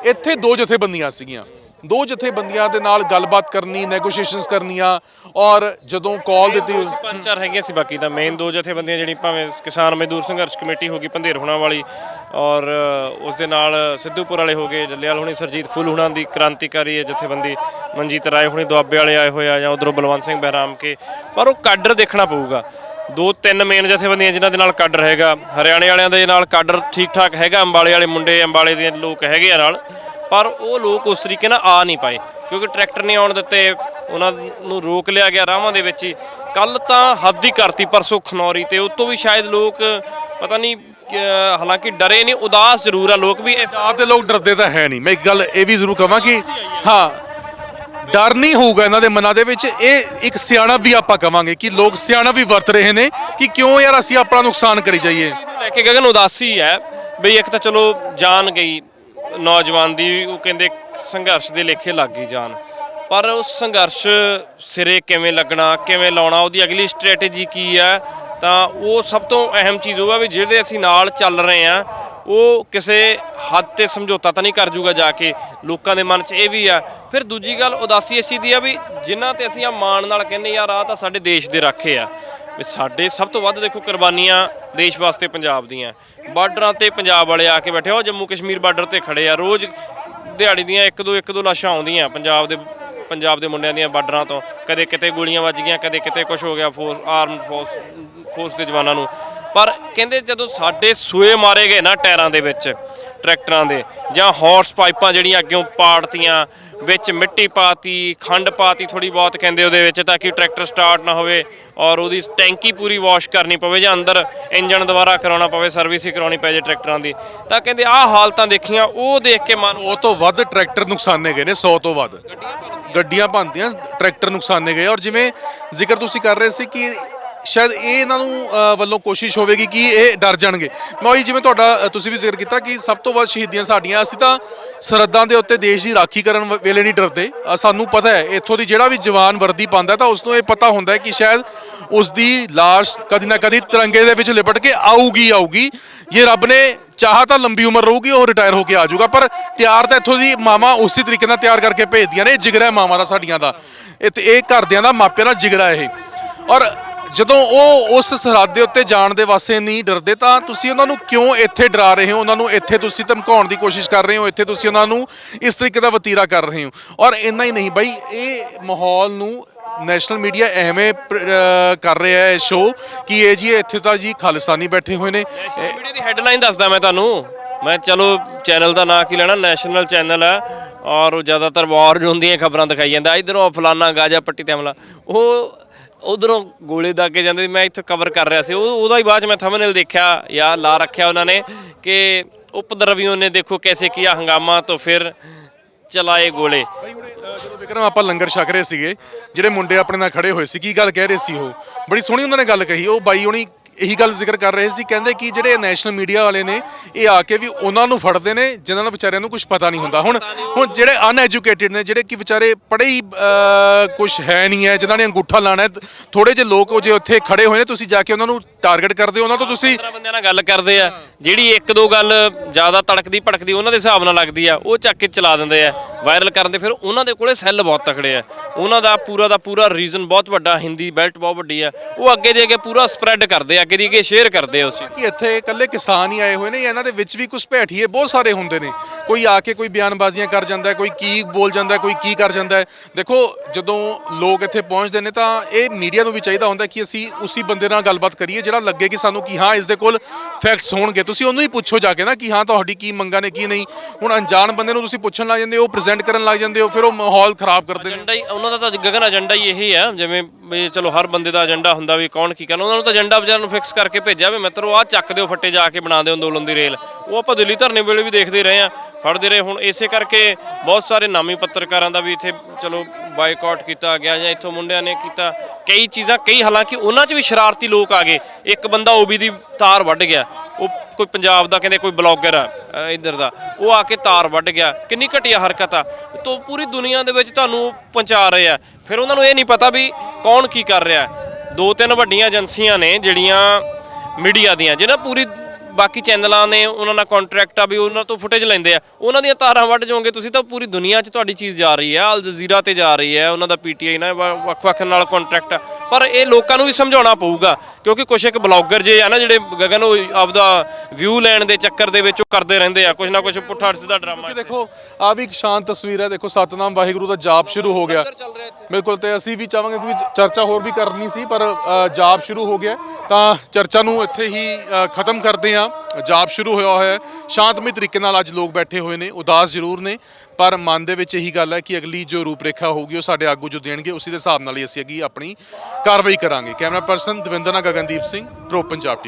ਇੱਥੇ ਦੋ ਜਥੇਬੰਦੀਆਂ ਸੀਗੀਆਂ। ਦੋ ਜਥੇਬੰਦੀਆਂ ਦੇ ਨਾਲ ਗੱਲਬਾਤ ਕਰਨੀ ਨੈਗੋਸ਼ੀਏਸ਼ਨਸ ਕਰਨੀਆਂ ਔਰ ਜਦੋਂ ਕਾਲ ਦਿੱਤੀ ਪੰਜ ਚਾਰ ਹੈਗੀਆਂ ਸੀ ਬਾਕੀ ਤਾਂ ਮੇਨ ਦੋ ਜਥੇਬੰਦੀਆਂ ਜਿਹੜੀ ਭਾਵੇਂ ਕਿਸਾਨ ਮਜ਼ਦੂਰ ਸੰਘਰਸ਼ ਕਮੇਟੀ ਹੋ ਗਈ, ਪੰਧੇਰ ਹੁਣਾਂ ਵਾਲੀ ਔਰ ਉਸ ਦੇ ਨਾਲ ਸਿੱਧੂਪੁਰ ਵਾਲੇ ਹੋ ਗਏ ਜੱਲੇਵਾਲ ਹੋਣੀ, ਸਰਜੀਤ ਫੁੱਲ ਹੁਣਾਂ ਦੀ ਕ੍ਰਾਂਤੀਕਾਰੀ ਹੈ ਜਥੇਬੰਦੀ, ਮਨਜੀਤ ਰਾਏ ਹੁਣੀ ਦੁਆਬੇ ਵਾਲੇ ਆਏ ਹੋਏ ਆ ਜਾਂ ਉਧਰੋਂ ਬਲਵੰਤ ਸਿੰਘ ਬਹਿਰਾਮ ਕੇ, ਪਰ ਉਹ ਕਾਡਰ ਦੇਖਣਾ ਪਊਗਾ। ਦੋ ਤਿੰਨ ਮੇਨ ਜਥੇਬੰਦੀਆਂ ਜਿਨ੍ਹਾਂ ਦੇ ਨਾਲ ਕਾਡਰ ਹੈਗਾ, ਹਰਿਆਣੇ ਵਾਲਿਆਂ ਦੇ ਨਾਲ ਕਾਡਰ ਠੀਕ ਠਾਕ ਹੈਗਾ, ਅੰਬਾਲੇ ਵਾਲੇ ਮੁੰਡੇ, ਅੰਬਾਲੇ ਦੇ ਲੋਕ ਹੈਗੇ ਆ ਨਾਲ ਪਰ ਉਹ ਲੋਕ ਉਸ ਤਰੀਕੇ ਨਾਲ ਆ ਨਹੀਂ ਪਾਏ ਕਿਉਂਕਿ ਟਰੈਕਟਰ ਨਹੀਂ ਆਉਣ ਦਿੱਤੇ ਉਹਨਾਂ ਨੂੰ ਰੋਕ ਲਿਆ ਗਿਆ ਰਾਹਾਂ ਦੇ ਵਿੱਚ ਹੀ। ਕੱਲ ਤਾਂ ਹੱਦ ਹੀ ਕਰਤੀ ਪਰਸੋਂ ਖਨੌਰੀ ਤੇ ਉਸ ਤੋਂ ਵੀ ਸ਼ਾਇਦ ਲੋਕ ਪਤਾ ਨਹੀਂ ਹਾਲਾਂਕਿ ਡਰੇ ਨਹੀਂ ਉਦਾਸ ਜ਼ਰੂਰ ਆ ਲੋਕ ਵੀ ਇਸ ਪੰਜਾਬ ਦੇ ਲੋਕ ਡਰਦੇ ਤਾਂ ਹੈ ਨਹੀਂ। ਮੈਂ ਇੱਕ ਗੱਲ ਇਹ ਵੀ ਜ਼ਰੂਰ ਕਹਾਂ ਕਿ ਹਾਂ ਡਰ ਨਹੀਂ ਹੋਊਗਾ ਇਹਨਾਂ ਦੇ ਮਨਾਂ ਦੇ ਵਿੱਚ। ਇਹ ਇੱਕ ਸਿਆਣਾ ਵੀ ਆਪਾਂ ਕਵਾਂਗੇ ਕਿ ਲੋਕ ਸਿਆਣਾ ਵੀ ਵਰਤ ਰਹੇ ਨੇ ਕਿ ਕਿਉਂ ਯਾਰ ਅਸੀਂ ਆਪਣਾ ਨੁਕਸਾਨ ਕਰੀ ਜਾਈਏ। ਲੈ ਕੇ ਗਗਨ ਉਦਾਸੀ ਹੈ ਬਈ ਇੱਕ ਤਾਂ ਚਲੋ ਜਾਨ ਗਈ ਨੌਜਵਾਨ ਦੀ, ਉਹ ਕਹਿੰਦੇ ਸੰਘਰਸ਼ ਦੇ ਲੇਖੇ ਲੱਗ ਜਾਣ ਪਰ ਉਸ ਸੰਘਰਸ਼ ਸਿਰੇ ਕਿਵੇਂ ਲੱਗਣਾ, ਕਿਵੇਂ ਲਾਉਣਾ, ਉਹਦੀ ਅਗਲੀ ਸਟ੍ਰੈਟੇਜੀ ਕੀ ਹੈ, ਤਾਂ ਉਹ ਸਭ ਤੋਂ ਅਹਿਮ ਚੀਜ਼ ਉਹ ਆ ਵੀ ਜਿਹੜੇ ਅਸੀਂ ਨਾਲ ਚੱਲ ਰਹੇ ਆ ਉਹ ਕਿਸੇ ਹੱਦ ਤੇ ਸਮਝੌਤਾ ਤਾਂ ਨਹੀਂ ਕਰ ਜੂਗਾ ਜਾ ਕੇ, ਲੋਕਾਂ ਦੇ ਮਨ 'ਚ ਇਹ ਵੀ ਆ ਫਿਰ ਦੂਜੀ ਗੱਲ ਉਦਾਸੀ ਇਸ ਚੀਜ਼ ਦੀ ਆ ਵੀ ਜਿਨ੍ਹਾਂ ਤੇ ਅਸੀਂ ਆ ਮਾਣ ਨਾਲ ਕਹਿੰਦੇ ਯਾਰ ਆ ਤਾਂ ਸਾਡੇ ਦੇਸ਼ ਦੇ ਰਾਖੇ ਆ। ਵੀ ਸਾਡੇ ਸਭ ਤੋਂ ਵੱਧ ਦੇਖੋ ਕੁਰਬਾਨੀਆਂ ਦੇਸ਼ ਵਾਸਤੇ ਪੰਜਾਬ ਦੀਆਂ। ਬਾਰਡਰਾਂ ਤੇ ਪੰਜਾਬ ਵਾਲੇ ਆ ਕੇ ਬੈਠੇ ਆ, ਉਹ ਜੰਮੂ ਕਸ਼ਮੀਰ ਬਾਰਡਰ ਤੇ ਖੜੇ ਆ। ਰੋਜ਼ ਦਿਹਾੜੀ ਦੀਆਂ ਇੱਕ ਦੋ ਇੱਕ ਦੋ ਲਾਸ਼ਾਂ ਆਉਂਦੀਆਂ ਪੰਜਾਬ ਦੇ ਪੰਜਾਬ ਦੇ ਮੁੰਡਿਆਂ ਦੀਆਂ ਬਾਰਡਰਾਂ ਤੋਂ। ਕਦੇ ਕਿਤੇ ਗੋਲੀਆਂ ਵੱਜ ਗਈਆਂ ਕਦੇ ਕਿਤੇ ਕੁਝ ਹੋ ਗਿਆ ਫੋਰਸ ਆਰਮਡ ਫੋਰਸ ਫੋਰਸ ਦੇ ਜਵਾਨਾਂ ਨੂੰ। ਪਰ ਕਹਿੰਦੇ ਜਦੋਂ ਸਾਡੇ ਸੂਏ ਮਾਰੇ ਗਏ ਨਾ ਟਾਇਰਾਂ ਦੇ ਵਿੱਚ ਟਰੈਕਟਰਾਂ ਦੇ ਜਾਂ ਹੌਰਸ ਪਾਈਪਾਂ ਜਿਹੜੀਆਂ ਅੱਗਿਓਂ ਪਾੜਤੀਆਂ ਵਿੱਚ ਮਿੱਟੀ ਪਾਤੀ ਖੰਡ ਪਾਤੀ ਥੋੜੀ ਬਹੁਤ ਕਹਿੰਦੇ ਉਹਦੇ ਵਿੱਚ ਤਾਂ ਕਿ ਟਰੈਕਟਰ ਸਟਾਰਟ ਨਾ ਹੋਵੇ ਔਰ ਉਹਦੀ ਟੈਂਕੀ ਪੂਰੀ ਵਾਸ਼ ਕਰਨੀ ਪਵੇ ਜਾਂ ਅੰਦਰ ਇੰਜਨ ਦੁਬਾਰਾ ਕਰਾਉਣਾ ਪਵੇ ਸਰਵਿਸ ਹੀ ਕਰਾਉਣੀ ਪੈ ਜੇ ਟਰੈਕਟਰਾਂ ਦੀ। ਤਾਂ ਕਹਿੰਦੇ ਆਹ ਹਾਲਤਾਂ ਦੇਖੀਆਂ ਉਹ ਦੇਖ ਕੇ ਮਨ 100 ਤੋਂ ਵੱਧ ਟਰੈਕਟਰ ਨੁਕਸਾਨੇ ਗਏ ਨੇ 100 ਤੋਂ ਵੱਧ। ਗੱਡੀਆਂ ਭੰਨਤੀਆਂ ਟਰੈਕਟਰ ਨੁਕਸਾਨੇ ਗਏ ਔਰ ਜਿਵੇਂ ਜ਼ਿਕਰ ਤੁਸੀਂ ਕਰ ਰਹੇ ਸੀ ਕਿ ਸ਼ਾਇਦ ਇਹ ਇਹਨਾਂ ਨੂੰ ਅ, ਵੱਲੋਂ ਕੋਸ਼ਿਸ਼ ਹੋਵੇਗੀ ਕਿ ਇਹ ਡਰ ਜਾਣਗੇ। ਮੈਂ ਉਹੀ ਜਿਵੇਂ ਤੁਹਾਡਾ ਅ, ਤੁਸੀਂ ਵੀ ਜ਼ਿਕਰ ਕੀਤਾ ਕਿ ਸਭ ਤੋਂ ਵੱਧ ਸ਼ਹੀਦੀਆਂ ਸਾਡੀਆਂ ਅਸੀਂ ਤਾਂ ਸਰਹੱਦਾਂ ਦੇ ਉੱਤੇ ਦੇਸ਼ ਦੀ ਰਾਖੀ ਕਰਨ ਵ- ਵੇਲੇ ਨਹੀਂ ਡਰਦੇ। ਅ, ਸਾਨੂੰ ਪਤਾ ਹੈ ਇੱਥੋਂ ਦੀ ਜਿਹੜਾ ਵੀ ਜਵਾਨ ਵਰਦੀ ਪਾਉਂਦਾ ਤਾਂ ਉਸ ਨੂੰ ਇਹ ਪਤਾ ਹੁੰਦਾ ਹੈ ਕਿ ਸ਼ਾਇਦ ਉਸ ਦੀ ਲਾਸ਼ ਕਦੀ ਨਾ ਕਦੀ ਤਿਰੰਗੇ ਦੇ ਵਿੱਚ ਲਿਪਟ ਕੇ ਆਊਗੀ ਆਊਗੀ। ਜੇ ਰੱਬ ਨੇ ਚਾਹਾ ਤਾਂ ਲੰਬੀ ਉਮਰ ਰਹੂਗੀ ਉਹ ਰਿਟਾਇਰ ਹੋ ਕੇ ਆ ਜਾਊਗਾ ਪਰ ਤਿਆਰ ਤਾਂ ਇੱਥੋਂ ਦੀ ਮਾਵਾਂ ਉਸੇ ਤਰੀਕੇ ਨਾਲ ਤਿਆਰ ਕਰਕੇ ਭੇਜਦੀਆਂ ਨੇ ਇਹ ਜਿਗਰਾ ਹੈ ਮਾਵਾਂ ਦਾ ਸਾਡੀਆਂ ਦਾ। ਇਹ ਤੇ ਇਹ ਘਰਦਿਆਂ ਦਾ ਮਾਪਿਆਂ ਦਾ ਜਿਗਰਾ ਇਹ। ਔਰ ਜਦੋਂ ਉਹ ਉਸ ਸਰਹੱਦ ਦੇ ਉੱਤੇ ਜਾਣ ਦੇ ਵਾਸਤੇ ਨਹੀਂ ਡਰਦੇ, ਤਾਂ ਤੁਸੀਂ ਉਹਨਾਂ ਨੂੰ ਕਿਉਂ ਇੱਥੇ ਡਰਾ ਰਹੇ ਹੋ? ਉਹਨਾਂ ਨੂੰ ਇੱਥੇ ਤੁਸੀਂ ਧਮਕਾਉਣ ਦੀ ਕੋਸ਼ਿਸ਼ ਕਰ ਰਹੇ ਹੋ? ਇੱਥੇ ਤੁਸੀਂ ਉਹਨਾਂ ਨੂੰ ਇਸ ਤਰੀਕੇ ਦਾ ਵਤੀਰਾ ਕਰ ਰਹੇ ਹੋ? ਔਰ ਇੰਨਾ ਹੀ ਨਹੀਂ ਬਾਈ, ਇਹ ਮਾਹੌਲ ਨੂੰ ਨੈਸ਼ਨਲ ਮੀਡੀਆ ਐਵੇਂ ਕਰ ਰਿਹਾ ਹੈ ਸ਼ੋ ਕਿ ਇਹ ਜੀ ਇੱਥੇ ਤਾਂ ਜੀ ਖਾਲਿਸਤਾਨੀ ਬੈਠੇ ਹੋਏ ਨੇ। ਮੀਡੀਆ ਦੀ ਹੈਡਲਾਈਨ ਦੱਸਦਾ ਮੈਂ ਤੁਹਾਨੂੰ। ਮੈਂ ਚਲੋ ਚੈਨਲ ਦਾ ਨਾਂ ਕੀ ਲੈਣਾ? ਨੈਸ਼ਨਲ ਚੈਨਲ ਹੈ ਔਰ ਉਹ ਜ਼ਿਆਦਾਤਰ ਵਾਰ ਹੁੰਦੀਆਂ ਖਬਰਾਂ ਦਿਖਾਈ ਜਾਂਦਾ। ਇਧਰੋਂ ਫਲਾਨਾ ਗਾਜਾ ਪੱਟੀ ਤੇ ਹਮਲਾ। ਉਹ ਉਧਰੋਂ ਗੋਲੇ ਦਾ ਕੇ ਜਾਂਦੇ ਸੀ। ਮੈਂ ਇੱਥੇ ਕਵਰ ਕਰ ਰਿਹਾ ਸੀ। ਉਹ ਉਹਦਾ ਹੀ ਬਾਅਦ ਚ ਮੈਂ ਥੰਬਨੇਲ ਦੇਖਿਆ ਜਾਂ ਲਾ ਰੱਖਿਆ ਉਹਨਾਂ ਨੇ ਕਿ ਉਪਦਰਵੀਆਂ ਨੇ ਦੇਖੋ ਕੈਸੇ ਕੀਆ ਹੰਗਾਮਾ ਤੋਂ ਫਿਰ ਚਲਾਏ ਗੋਲੇ। ਭਾਈ ਹੁਣੇ ਅ, ਜਦੋਂ ਵਿਕਰਮ ਆਪਾਂ ਲੰਗਰ ਛਕ ਰਹੇ ਸੀਗੇ ਜਿਹੜੇ ਮੁੰਡੇ ਆਪਣੇ ਨਾਲ ਖੜੇ ਹੋਏ ਸੀ ਕੀ ਗੱਲ ਕਹਿ ਰਹੇ ਸੀ ਉਹ? ਬੜੀ ਸੋਹਣੀ ਉਹਨਾਂ ਨੇ ਗੱਲ ਕਹੀ। ਉਹ ਬਾਈ ਹੁਣੀ ਇਹੀ ਗੱਲ ਜ਼ਿਕਰ ਕਰ ਰਹੇ ਸੀ, ਕਹਿੰਦੇ ਕਿ ਜਿਹੜੇ ਨੈਸ਼ਨਲ ਮੀਡੀਆ ਵਾਲੇ ਨੇ, ਇਹ ਆ ਕੇ ਵੀ ਉਹਨਾਂ ਨੂੰ ਫੜਦੇ ਨੇ, ਜਿਨ੍ਹਾਂ ਨੂੰ ਵਿਚਾਰਿਆਂ ਨੂੰ ਕੁਝ ਪਤਾ ਨਹੀਂ ਹੁੰਦਾ। ਹੁਣ ਹੁਣ ਜਿਹੜੇ ਅਨਐਜੂਕੇਟਿਡ ਨੇ, ਜਿਹੜੇ ਕਿ ਵਿਚਾਰੇ ਪੜ੍ਹੇ ਹੀ ਕੁਝ ਹੈ ਨਹੀਂ ਹੈ, ਜਿਨ੍ਹਾਂ ਨੇ ਅੰਗੂਠਾ ਲਾਣਾ ਥੋੜੇ ਜਿਹੇ ਲੋਕ ਉਹ ਜੇ ਉੱਥੇ ਖੜੇ ਹੋਏ ਨੇ, ਤੁਸੀਂ ਜਾ ਕੇ ਉਹਨਾਂ ਨੂੰ ਟਾਰਗੇਟ ਕਰਦੇ ਹੋ ਉਹਨਾਂ ਤੋਂ ਤੁਸੀਂ 15 ਬੰਦਿਆਂ ਨਾਲ ਗੱਲ ਕਰਦੇ ਆ। ਜਿਹੜੀ ਇੱਕ ਦੋ ਗੱਲ ਜ਼ਿਆਦਾ ਤੜਕਦੀ ਭੜਕਦੀ ਉਹਨਾਂ ਦੇ ਹਿਸਾਬ ਨਾਲ ਲੱਗਦੀ ਆ ਉਹ ਚੱਕ ਕੇ ਚਲਾ ਦਿੰਦੇ ਆ। ਵਾਇਰਲ ਕਰਨ ਦੇ ਫਿਰ ਉਹਨਾਂ ਦੇ ਕੋਲੇ ਸੈੱਲ ਬਹੁਤ ਤਕੜੇ ਆ। ਉਹਨਾਂ ਦਾ ਪੂਰਾ ਦਾ ਪੂਰਾ ਰੀਜ਼ਨ ਬਹੁਤ ਵੱਡਾ ਹਿੰਦੀ ਬੈਲਟ ਬਹੁਤ ਵੱਡੀ ਆ। ਉਹ ਅੱਗੇ ਦੇ ਅੱਗੇ ਪੂਰਾ ਸਪਰੈਡ ਕਰਦੇ ਆ ਅੱਗੇ ਦੀ ਅੱਗੇ ਸ਼ੇਅਰ ਕਰਦੇ ਆ ਉਸ ਚੀਜ਼। ਕਿ ਇੱਥੇ ਇਕੱਲੇ ਕਿਸਾਨ ਹੀ ਆਏ ਹੋਏ ਨੇ ਇਹਨਾਂ ਦੇ ਵਿੱਚ ਵੀ ਕੁਝ ਭੈਠੀਏ ਬਹੁਤ ਸਾਰੇ ਹੁੰਦੇ ਨੇ। ਕੋਈ ਆ ਕੇ ਕੋਈ ਬਿਆਨਬਾਜ਼ੀਆਂ ਕਰ ਜਾਂਦਾ ਹੈ ਕੋਈ ਕੀ ਬੋਲ ਜਾਂਦਾ ਹੈ ਕੋਈ ਕੀ ਕਰ ਜਾਂਦਾ ਹੈ। ਦੇਖੋ ਜਦੋਂ ਲੋਕ ਇੱਥੇ ਪਹੁੰਚਦੇ ਨੇ ਤਾਂ ਇਹ ਮੀਡੀਆ ਨੂੰ ਵੀ ਚਾਹੀਦਾ ਹੁੰਦਾ ਕਿ ਅਸੀਂ ਉਸੇ ਬੰਦੇ ਨਾਲ ਗੱਲਬਾਤ ਕਰੀਏ ਜਿਹੜਾ ਲੱਗੇ ਕਿ ਸਾਨੂੰ ਕਿ ਹਾਂ ਇਸ ਦੇ ਕੋਲ ਫੈਕਟਸ ਹੋਣਗੇ। ਤੁਸੀਂ ਉਹਨੂੰ ਹੀ ਪੁੱਛੋ ਜਾ ਕੇ ਨਾ ਕਿ ਹਾਂ ਤੁਹਾਡੀ ਕੀ ਮੰਗਾਂ ਨੇ, ਕੀ ਨਹੀਂ। ਹੁਣ ਅਣਜਾਣ ਬੰਦੇ ਨੂੰ ਤੁਸੀਂ ਪੁੱਛਣ ਲੱਗ ਜਾਂਦੇ ਹੋ ਪ੍ਰੈਜ਼ੈਂਟ ਕਰਨ ਲੱਗ ਜਾਂਦੇ ਹੋ, ਫਿਰ ਉਹ ਮਾਹੌਲ ਖਰਾਬ ਕਰਦੇ ਨੇ। ਏਜੰਡਾ ਹੀ, ਉਹਨਾਂ ਦਾ ਤਾਂ ਗਗਨ ਏਜੰਡਾ ਹੀ ਇਹੀ ਆ, ਜਿਵੇਂ ਵੀ ਚਲੋ ਹਰ ਬੰਦੇ ਦਾ ਏਜੰਡਾ ਹੁੰਦਾ ਵੀ ਕੌਣ ਕੀ ਕਰਨਾ ਉਹਨਾਂ ਨੂੰ ਤਾਂ ਏਜੰਡਾ ਵਿਚਾਰਿਆਂ ਨੂੰ ਫਿਕਸ ਕਰਕੇ ਭੇਜਿਆ ਵੀ ਮਿੱਤਰੋ ਆਹ ਚੱਕ ਦਿਓ ਫੱਟੇ ਜਾ ਕੇ, ਬਣਾ ਦਿਓ ਅੰਦੋਲਨ ਦੀ ਰੇਲ। ਉਹ ਆਪਾਂ ਦਿੱਲੀ ਧਰਨੇ ਵੇਲੇ ਵੀ ਦੇਖਦੇ ਰਹੇ ਆ ਫੜਦੇ ਰਹੇ। ਹੁਣ ਇਸੇ ਕਰਕੇ ਬਹੁਤ ਸਾਰੇ ਨਾਮੀ ਪੱਤਰਕਾਰਾਂ ਦਾ ਵੀ ਇੱਥੇ ਚਲੋ ਬਾਈਕਾਟ ਕੀਤਾ ਗਿਆ ਜਾਂ ਇੱਥੋਂ ਮੁੰਡਿਆਂ ਨੇ ਕੀਤਾ। ਕਈ ਚੀਜ਼ਾਂ ਕਈ ਹਾਲਾਂਕਿ ਉਹਨਾਂ 'ਚ ਵੀ ਸ਼ਰਾਰਤੀ ਲੋਕ ਆ ਗਏ। ਇੱਕ ਬੰਦਾ ਓਬੀ ਦੀ ਤਾਰ ਵੱਢ ਗਿਆ। ਉਹ ਕੋਈ ਪੰਜਾਬ ਦਾ ਕਹਿੰਦੇ ਕੋਈ ਬਲੌਗਰ ਆ ਅ, ਇੱਧਰ ਦਾ। ਉਹ ਆ ਕੇ ਤਾਰ ਵੱਢ ਗਿਆ। ਕਿੰਨੀ ਘਟੀਆ ਹਰਕਤ ਆ। ਤੋਂ ਪੂਰੀ ਦੁਨੀਆ ਦੇ ਵਿੱਚ ਤੁਹਾਨੂੰ ਪਹੁੰਚਾ ਰਹੇ ਆ। ਫਿਰ ਉਹਨਾਂ ਨੂੰ ਇਹ ਨਹੀਂ ਪਤਾ ਵੀ ਕੌਣ ਕੀ ਕਰ ਰਿਹਾ। ਦੋ ਤਿੰਨ ਵੱਡੀਆਂ ਏਜੰਸੀਆਂ ਨੇ ਜਿਹੜੀਆਂ ਮੀਡੀਆ ਦੀਆਂ ਜਿਹਨਾਂ ਪੂਰੀ ਬਾਕੀ ਚੈਨਲਾਂ ਨੇ ਉਹਨਾਂ ਨਾਲ ਕੰਟਰੈਕਟ ਆ ਵੀ ਉਹਨਾਂ ਤੋਂ ਫੁਟੇਜ ਲੈਂਦੇ ਆ। ਉਹਨਾਂ ਦੀਆਂ ਤਾਰਾਂ ਵੱਢ ਜਾਓਗੇ ਤੁਸੀਂ ਤਾਂ ਪੂਰੀ ਦੁਨੀਆ 'ਚ ਤੁਹਾਡੀ ਚੀਜ਼ ਜਾ ਰਹੀ ਹੈ। ਅਲ ਜਜ਼ੀਰਾ ਤੇ ਜਾ ਰਹੀ ਹੈ ਉਹਨਾਂ ਦਾ ਪੀਟੀਆਈ ਨਾਲ ਵੱਖ-ਵੱਖ ਨਾਲ ਕੰਟਰੈਕਟ ਆ। ਪਰ ਇਹ ਲੋਕਾਂ ਨੂੰ ਵੀ ਸਮਝਾਉਣਾ ਪਊਗਾ ਕਿਉਂਕਿ ਕੁਛ ਇੱਕ ਬਲੌਗਰ ਜੇ ਆ ਨਾ ਜਿਹੜੇ ਗਗਨ ਉਹ ਆਪਦਾ ਵਿਊ ਲੈਣ ਦੇ ਚੱਕਰ ਦੇ ਵਿੱਚ ਉਹ ਕਰਦੇ ਰਹਿੰਦੇ ਆ ਕੁਛ ਨਾ ਕੁਛ ਪੁੱਠਾ ਸਿੱਧਾ ਡਰਾਮਾ ਦੇਖੋ ਆ ਵੀ ਇੱਕ ਸ਼ਾਂਤ ਤਸਵੀਰ ਹੈ ਦੇਖੋ ਸਤਨਾਮ ਵਾਹਿਗੁਰੂ ਦਾ ਜਾਪ ਸ਼ੁਰੂ ਹੋ ਗਿਆ। ਬਿਲਕੁਲ ਤੇ ਅਸੀਂ ਵੀ ਚਾਹਾਂਗੇ ਕਿ ਚਰਚਾ ਹੋਰ ਵੀ ਕਰਨੀ ਸੀ ਪਰ ਜਾਪ ਸ਼ੁਰੂ ਹੋ ਗਿਆ ਤਾਂ ਚਰਚਾ ਨੂੰ ਇੱਥੇ ਹੀ ਖਤਮ ਕਰਦੇ ਹਾਂ ਜਾਪ ਸ਼ੁਰੂ ਹੋਇਆ ਹੋਇਆ ਹੈ। ਸ਼ਾਂਤਮਈ ਤਰੀਕੇ ਨਾਲ ਅੱਜ ਲੋਕ ਬੈਠੇ ਹੋਏ ਨੇ, ਉਦਾਸ ਜ਼ਰੂਰ ਨੇ, ਪਰ ਮਨ ਦੇ ਵਿੱਚ ਇਹੀ ਗੱਲ ਹੈ ਕਿ ਅਗਲੀ ਜੋ ਰੂਪਰੇਖਾ ਹੋਊਗੀ, ਉਹ ਸਾਡੇ ਆਗੂ ਜੋ ਦੇਣਗੇ, ਉਸੇ ਦੇ ਹਿਸਾਬ ਨਾਲ ਹੀ ਅਸੀਂ ਅੱਗੇ ਆਪਣੀ ਕਾਰਵਾਈ ਕਰਾਂਗੇ। ਕੈਮਰਾ ਪਰਸਨ ਦਵਿੰਦਰ ਨਾ ਗਗਨਦੀਪ ਸਿੰਘ, ਪ੍ਰੋ ਪੰਜਾਬ ਟੀਵੀ